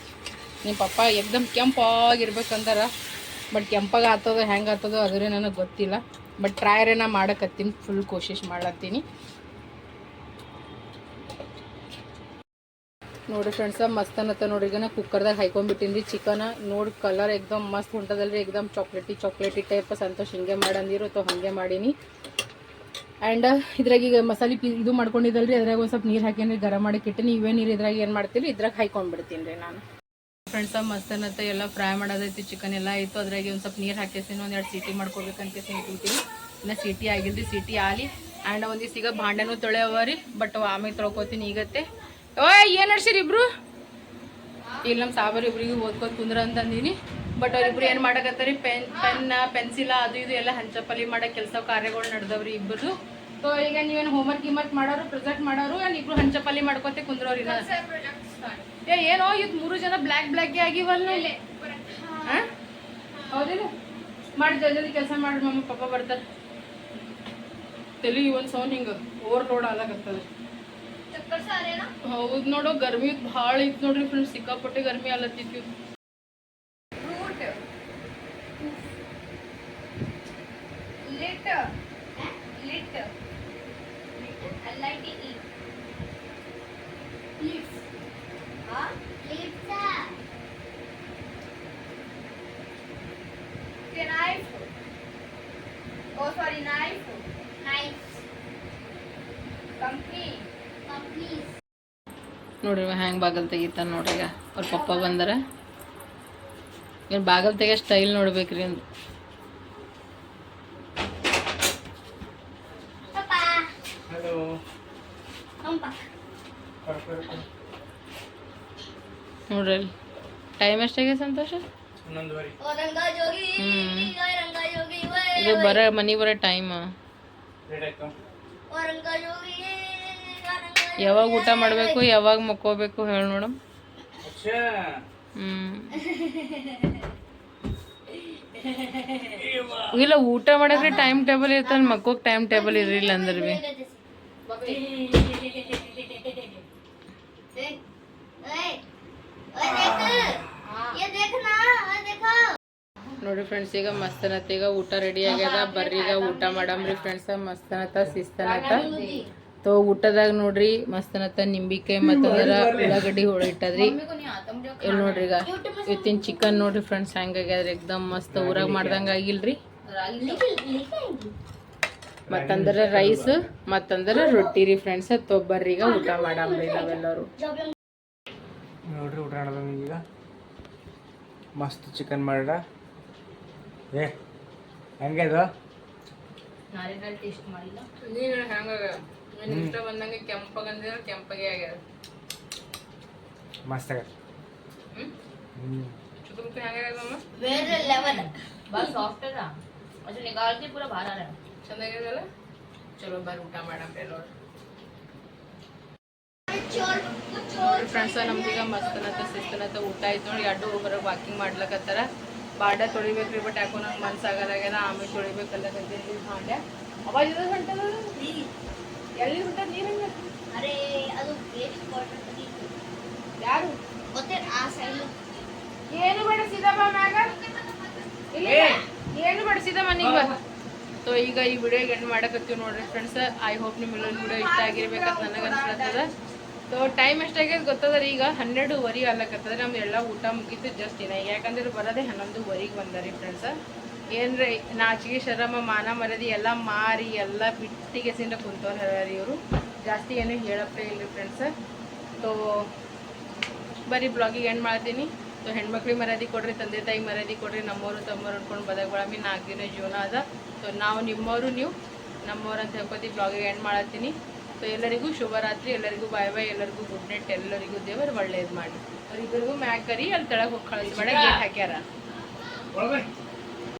ನಿಮ್ಮ ಪಪ್ಪ, ಎಕ್ದಮ್ ಕೆಂಪಾಗಿರ್ಬೇಕಂದಾರ ಬಟ್ ಕೆಂಪಾಗ ಆತದೋ ಹೆಂಗೆ ಆತದೋ ಅದ್ರೆ ನನಗೆ ಗೊತ್ತಿಲ್ಲ. ಬಟ್ ಟ್ರೈರೇ ನಾ ಮಾಡಕತ್ತೀನಿ ಫುಲ್ ಕೋಶಿಶ್ ಮಾಡ್ಲತ್ತೀನಿ. ನೋಡಿ ಫ್ರೆಂಡ್ಸ ಮಸ್ತ್ ಅನ್ನತ್ತ ನೋಡ್ರಿ ಈಗ ನಾ ಕುಕ್ಕರ್ದಾಗ ಹಾಕೊಂಡ್ಬಿಟ್ಟಿನಿ ರೀ ಚಿಕನ ನೋಡಿ ಕಲರ್ ಎಕ್ದಮ್ ಮಸ್ತ್ ಹೊಂಟದಲ್ರಿ ಎಕ್ದಮ್ ಚಾಕ್ಲೇಟಿ ಚಾಕ್ಲೇಟಿ ಟೈಪ್ ಸಂತೋಷ್ ಹಿಂಗೆ ಮಾಡಂದಿರು ಅಥವಾ ಹಂಗೆ ಮಾಡೀನಿ. ಆ್ಯಂಡ್ ಇದ್ರಾಗ ಈಗ ಮಸಾಲೆ ಪಿ, ಇದು ಮಾಡ್ಕೊಂಡಿದ್ದಲ್ರಿ, ಅದ್ರಾಗ ಒಂದು ಸ್ವಲ್ಪ ನೀರು ಹಾಕೇನಿ ಗರಂ ಮಾಡಿ ಇಟ್ಟಿನಿ. ಇವೇ ನೀರು ಇದ್ರಾಗ ಏನು ಮಾಡ್ತೀರಿ, ಇದ್ರಾಗ ಹಾಕೊಂಡ್ಬಿಡ್ತೀನಿ ರೀ ನಾನು. ಫ್ರೆಂಡ್ಸ್ ಮಸ್ತ್ ಎಲ್ಲ ಫ್ರೈ ಮಾಡೋದೈತಿ ಚಿಕನ್ ಎಲ್ಲ ಆಯಿತು, ಅದ್ರಾಗ ಒಂದು ಸ್ವಲ್ಪ ನೀರು ಹಾಕೇಸಿನ ಒಂದೆರಡು ಸೀಟಿ ಮಾಡ್ಕೋಬೇಕಂತ ಇಟ್ಬಿಡ್ತೀನಿ ಇನ್ನು ಸೀಟಿ ಆಗಿಲ್ರಿ, ಸೀಟಿ ಆಲಿ. ಆ್ಯಂಡ್ ಒಂದಿಷ್ಟು ಈಗ ಭಾಂಡೆನೂ ತೊಳೆಯವ ರೀ ಬಟ್ ಆಮೇಲೆ ತೊಳ್ಕೊತೀನಿ ಈಗತ್ತೆ. ಓಯ್, ಏನು ನಡ್ಸಿರಿ ಇಬ್ರು? ಇಲ್ಲಿ ನಮ್ಮ ಸಾಬರ್ ಇಬ್ರಿಗೆ ಓದ್ಕೊತ ಕುಂದ್ರ ಅಂತಂದೀನಿ. ಬಟ್ ಅವ್ರಿಬ್ರು ಏನು ಮಾಡಕತ್ತಾರಿ? ಪೆನ್ ಪೆನ್ ಪೆನ್ಸಿಲ್ ಅದು ಇದು ಎಲ್ಲ ಹಂಚಪಲ್ಲಿ ಮಾಡೋ ಕೆಲಸ ಕಾರ್ಯಗಳು ನಡೆದವ್ರಿ ಇಬ್ಬರು ಸೊ ಈಗ ನೀವೇನು ಹೋಮ್ವರ್ಕ್ ಗಿಮರ್ಕ್ ಮಾಡೋರು ಪ್ರೆಸೆಂಟ್ ಮಾಡೋರು ಇಬ್ರು ಹಂಚಪಲ್ಲಿ ಮಾಡ್ಕೋತೆ ಕುಂದ್ರವ್ರಿ ಏ ಏನೋ ಇದು ಮೂರು ಜನ ಬ್ಲ್ಯಾಕ್ ಬ್ಲಾಕ್ ಆಗಿವಲ್ಲ ಇಲ್ಲಿ ಹಾಂ? ಹೌದಿಲ್ಲ ಮಾಡಿ ಜಲ್ದಿ ಕೆಲಸ ಮಾಡಿ ಮಮ್ಮ ಪಪ್ಪ ಬರ್ತಾರೆ. ತಲೆ ಒಂದು ಸೌನ್ ಓವರ್ ಓವರ್ಲೋಡ್ ಆಗತ್ತದ ಹೌದು ನೋಡೋ ಗರ್ಮಿ ಭಾಳ ಇತ್ತು ನೋಡ್ರಿ ಫ್ರೆಂಡ್ಸ್ ಸಿಕ್ಕಾಪಟ್ಟೆ ಗರ್ಮಿ ಆಲತ್ತಿತ್ತು ನೋಡ್ರಿ ಹ್ಯಾಂಗೆ ಬಾಗಲ್ ತೆಗಿತಾನ ನೋಡ್ರಿ ಈಗ. ಅವ್ರ ಪಪ್ಪ ಬಂದಾರ. ಇವ್ರು ಬಾಗಲ್ ತೆಗಿಯೋ ಸ್ಟೈಲ್ ನೋಡ್ಬೇಕ್ರಿ ಅಂದ್. ನೋಡ್ರಿ ಅಲ್ಲಿ. ಟೈಮ್ ಎಷ್ಟಾಗಿದೆ ಸಂತೋಷ? ರಂಗ ಜೋಗಿ ಹ್ಮ್. ರಂಗ ಜೋಗಿ ಇದು ಬರ ಮನಿ ಬರೋ ಟೈಮ್ ರಂಗ ಜೋಗಿ ಯಾವಾಗ ಊಟ ಮಾಡಬೇಕು ಯಾವಾಗ ಮಕ್ಕೋಬೇಕು ಹೇಳಿ ನೋಡಮ್. ಹ್ಞೂ ಇಲ್ಲ ಊಟ ಮಾಡಕ್ರಿ ಟೈಮ್ ಟೇಬಲ್ ಇರ್ತಲ್ಲ ಮಕ್ಕೋಕ್ ಟೈಮ್ ಟೇಬಲ್ ಇರಲಿಲ್ಲ ಅಂದ್ರೆ ಬಿ. ನೋಡ್ರಿ ಫ್ರೆಂಡ್ಸ್ ಈಗ ಮಸ್ತನತ್ತ ಈಗ ಊಟ ರೆಡಿ ಆಗ್ಯದ. ಬರ್ರಿ ಈಗ ಊಟ ಮಾಡಮ್ರಿ ಫ್ರೆಂಡ್ಸ್ ಮಸ್ತನತ್ತ ಶಿಸ್ತನತ್ತ. ತೋ ಊಟದಾಗ ನೋಡ್ರಿ ಮಸ್ತನತ್ತ ನಿಂಬಿಕಾಯಿ ಅದರ ಉಳ್ಳಾಗಡ್ಡಿ ಹೋಳ ಇಟ್ಟದ್ರಿ. ಇಲ್ಲಿ ನೋಡ್ರಿ ಈಗ ಇವತ್ತಿನ ಚಿಕನ್ ನೋಡ್ರಿ ಫ್ರೆಂಡ್ಸ್ ಹೆಂಗಾಗ್ಯದ್ರಿ ಎಕ್ದಮ್ ಮಸ್ತ್ ಊರಾಗ ಮಾಡ್ದಂಗ ಆಗಿಲ್ರಿ. ಮತ್ತಂದ್ರ ರೈಸ್ ಮತ್ತಂದ್ರ ರೊಟ್ಟಿ ರೀ ಫ್ರೆಂಡ್ಸ್ ತೊಬ್ಬರ್ರಿ ಈಗ ಊಟ ಮಾಡಮ್ರಿ ನಾವೆಲ್ಲರೂ. ನೋಡ್ರಿ ಊಟ ಈಗ. ಮಸ್ತ್ ಚಿಕನ್ ಮಾಡ್ರ ಏ ಹೆಂಗೆ ಟೇಸ್ಟ್ ಮಾಡಿಲ್ಲ. ನೀನು ಹೆಂಗಾಗ ಬಂದಂಗೆ ಕೆಂಪಗೆ ಆಗ್ಯದ. ಅಮ್ಮ? ಲೆವೆಲ್ ಭಾಳ ಸಾಫ್ಟ್ ಚಲೋ ಬರ್ರಿ ಊಟ ಮಸ್ತನತ್ತ ಸಿಸ್ತನತ್ತ ಊಟ ಆಯ್ತು ನೋಡಿ. ಎರಡು ಬರೋಕೆ ವಾಕಿಂಗ್ ಮಾಡ್ಲಕತ್ತಾರ. ಬಾಡ ತೊಳಿಬೇಕ್ರಿ ಬಟ್ ಯಾಕೋ ನಂಗೆ ಮನ್ಸಾಗಲ್ಲ ಆಮೇಲೆ ತೊಳಿಬೇಕಲ್ಲ ಭಾಂಡೆ ಅವಾಗ ಹೊಂಟದ ಎಲ್ಲಿ ಹೊಂಟದ ನೀರಂಗ ಅರೆ ಅದು ವೇಸ್ಟ್ ವಾಟರ್ ಯಾರು? ಗೊತ್ತೇ ಆ ಸೈಡ್. ಏನು ಬೇಡ ಸೀದಮ್ಮ ಮ್ಯಾಗ? ಇಲ್ಲ ಏನು ಬೇಡ ಸೀದಮ್ಮ ನೀವು ಸೊ ಈಗ ಈ ವಿಡಿಯೋ ಎಂಡ್ ಮಾಡಕತ್ತೀವಿ ನೋಡ್ರಿ ಫ್ರೆಂಡ್ಸ್ ಐ ಹೋಪ್ ನಿಮ್ಮೆಲ್ಲ ವಿಡಿಯೋ ಇಷ್ಟ ಆಗಿರ್ಬೇಕಂತ ನನಗೆ ಅನ್ಸ್ಲತ್ತದ. ಸೊ ಟೈಮ್ ಎಷ್ಟಾಗ್ಯದ ಗೊತ್ತದ ಈಗ? ಹನ್ನೆರಡುವರೆ ಅಲ್ಲಕತ್ತದ ನಮ್ದು ಎಲ್ಲ ಊಟ ಮುಗೀತು ಜಸ್ಟ್ ಇನ್ನ ಯಾಕಂದ್ರೆ ಬರೋದೇ ಹನ್ನೊಂದುವರೆಗೆ ಬಂದಾರಿ ಫ್ರೆಂಡ್ಸ್ ಏನ್ರಿ ನಾಚಿಗೆ ಶರಮ, ಮಾನ ಮರದಿ ಎಲ್ಲ ಮಾರಿ ಎಲ್ಲ ಬಿಟ್ಟಿಗೆ ಸಿಂದ ಕುಂತವ್ರು ಹೇಳ್ಯಾರಿ ಇವರು. ಜಾಸ್ತಿ ಏನು ಹೇಳಪ್ಪೇ ಇಲ್ಲ ಫ್ರೆಂಡ್ಸ್ ಸೊ ಬರೀ ಬ್ಲಾಗಿಗೆ ಎಂಡ್ ಮಾಡ್ತೀನಿ. ಸೊ ಹೆಣ್ಮಕ್ಳಿಗೆ ಮರ್ಯಾದೆ ಕೊಡ್ರಿ, ತಂದೆ ತಾಯಿ ಮರ್ಯಾದಿ ಕೊಡ್ರಿ ನಮ್ಮವರು ತಮ್ಮವ್ರು ಅನ್ಕೊಂಡು ಬದಗೊಳಮಿ ನಾಲ್ಕು ದಿನ ಜೀವನ ಅದ. ಸೊ ನಾವು ನಿಮ್ಮವರು ನೀವು ನಮ್ಮವ್ರು ಅಂತ ಹೇಳ್ಕೊತಿ ಬ್ಲಾಗಿಗೆ ಎಂಡ್ ಮಾಡತ್ತೀನಿ ಸೊ ಎಲ್ಲರಿಗೂ ಶುಭರಾತ್ರಿ, ಎಲ್ಲರಿಗೂ ಬಾಯ್ ಬಾಯ್ ಎಲ್ಲರಿಗೂ ಗುಡ್ ನೈಟ್ ಎಲ್ಲರಿಗೂ ದೇವರು ಒಳ್ಳೇದು ಮಾಡಿ ಅವ್ರಿಬ್ಬರಿಗೂ ಮ್ಯಾಕ್ ಕರಿ, ಅಲ್ಲಿ ತಳಗೆ ಹೋಗಿ ಕಳಿಸ್ಬೇಡ ಗೇಟ್ ಹಾಕ್ಯಾರ.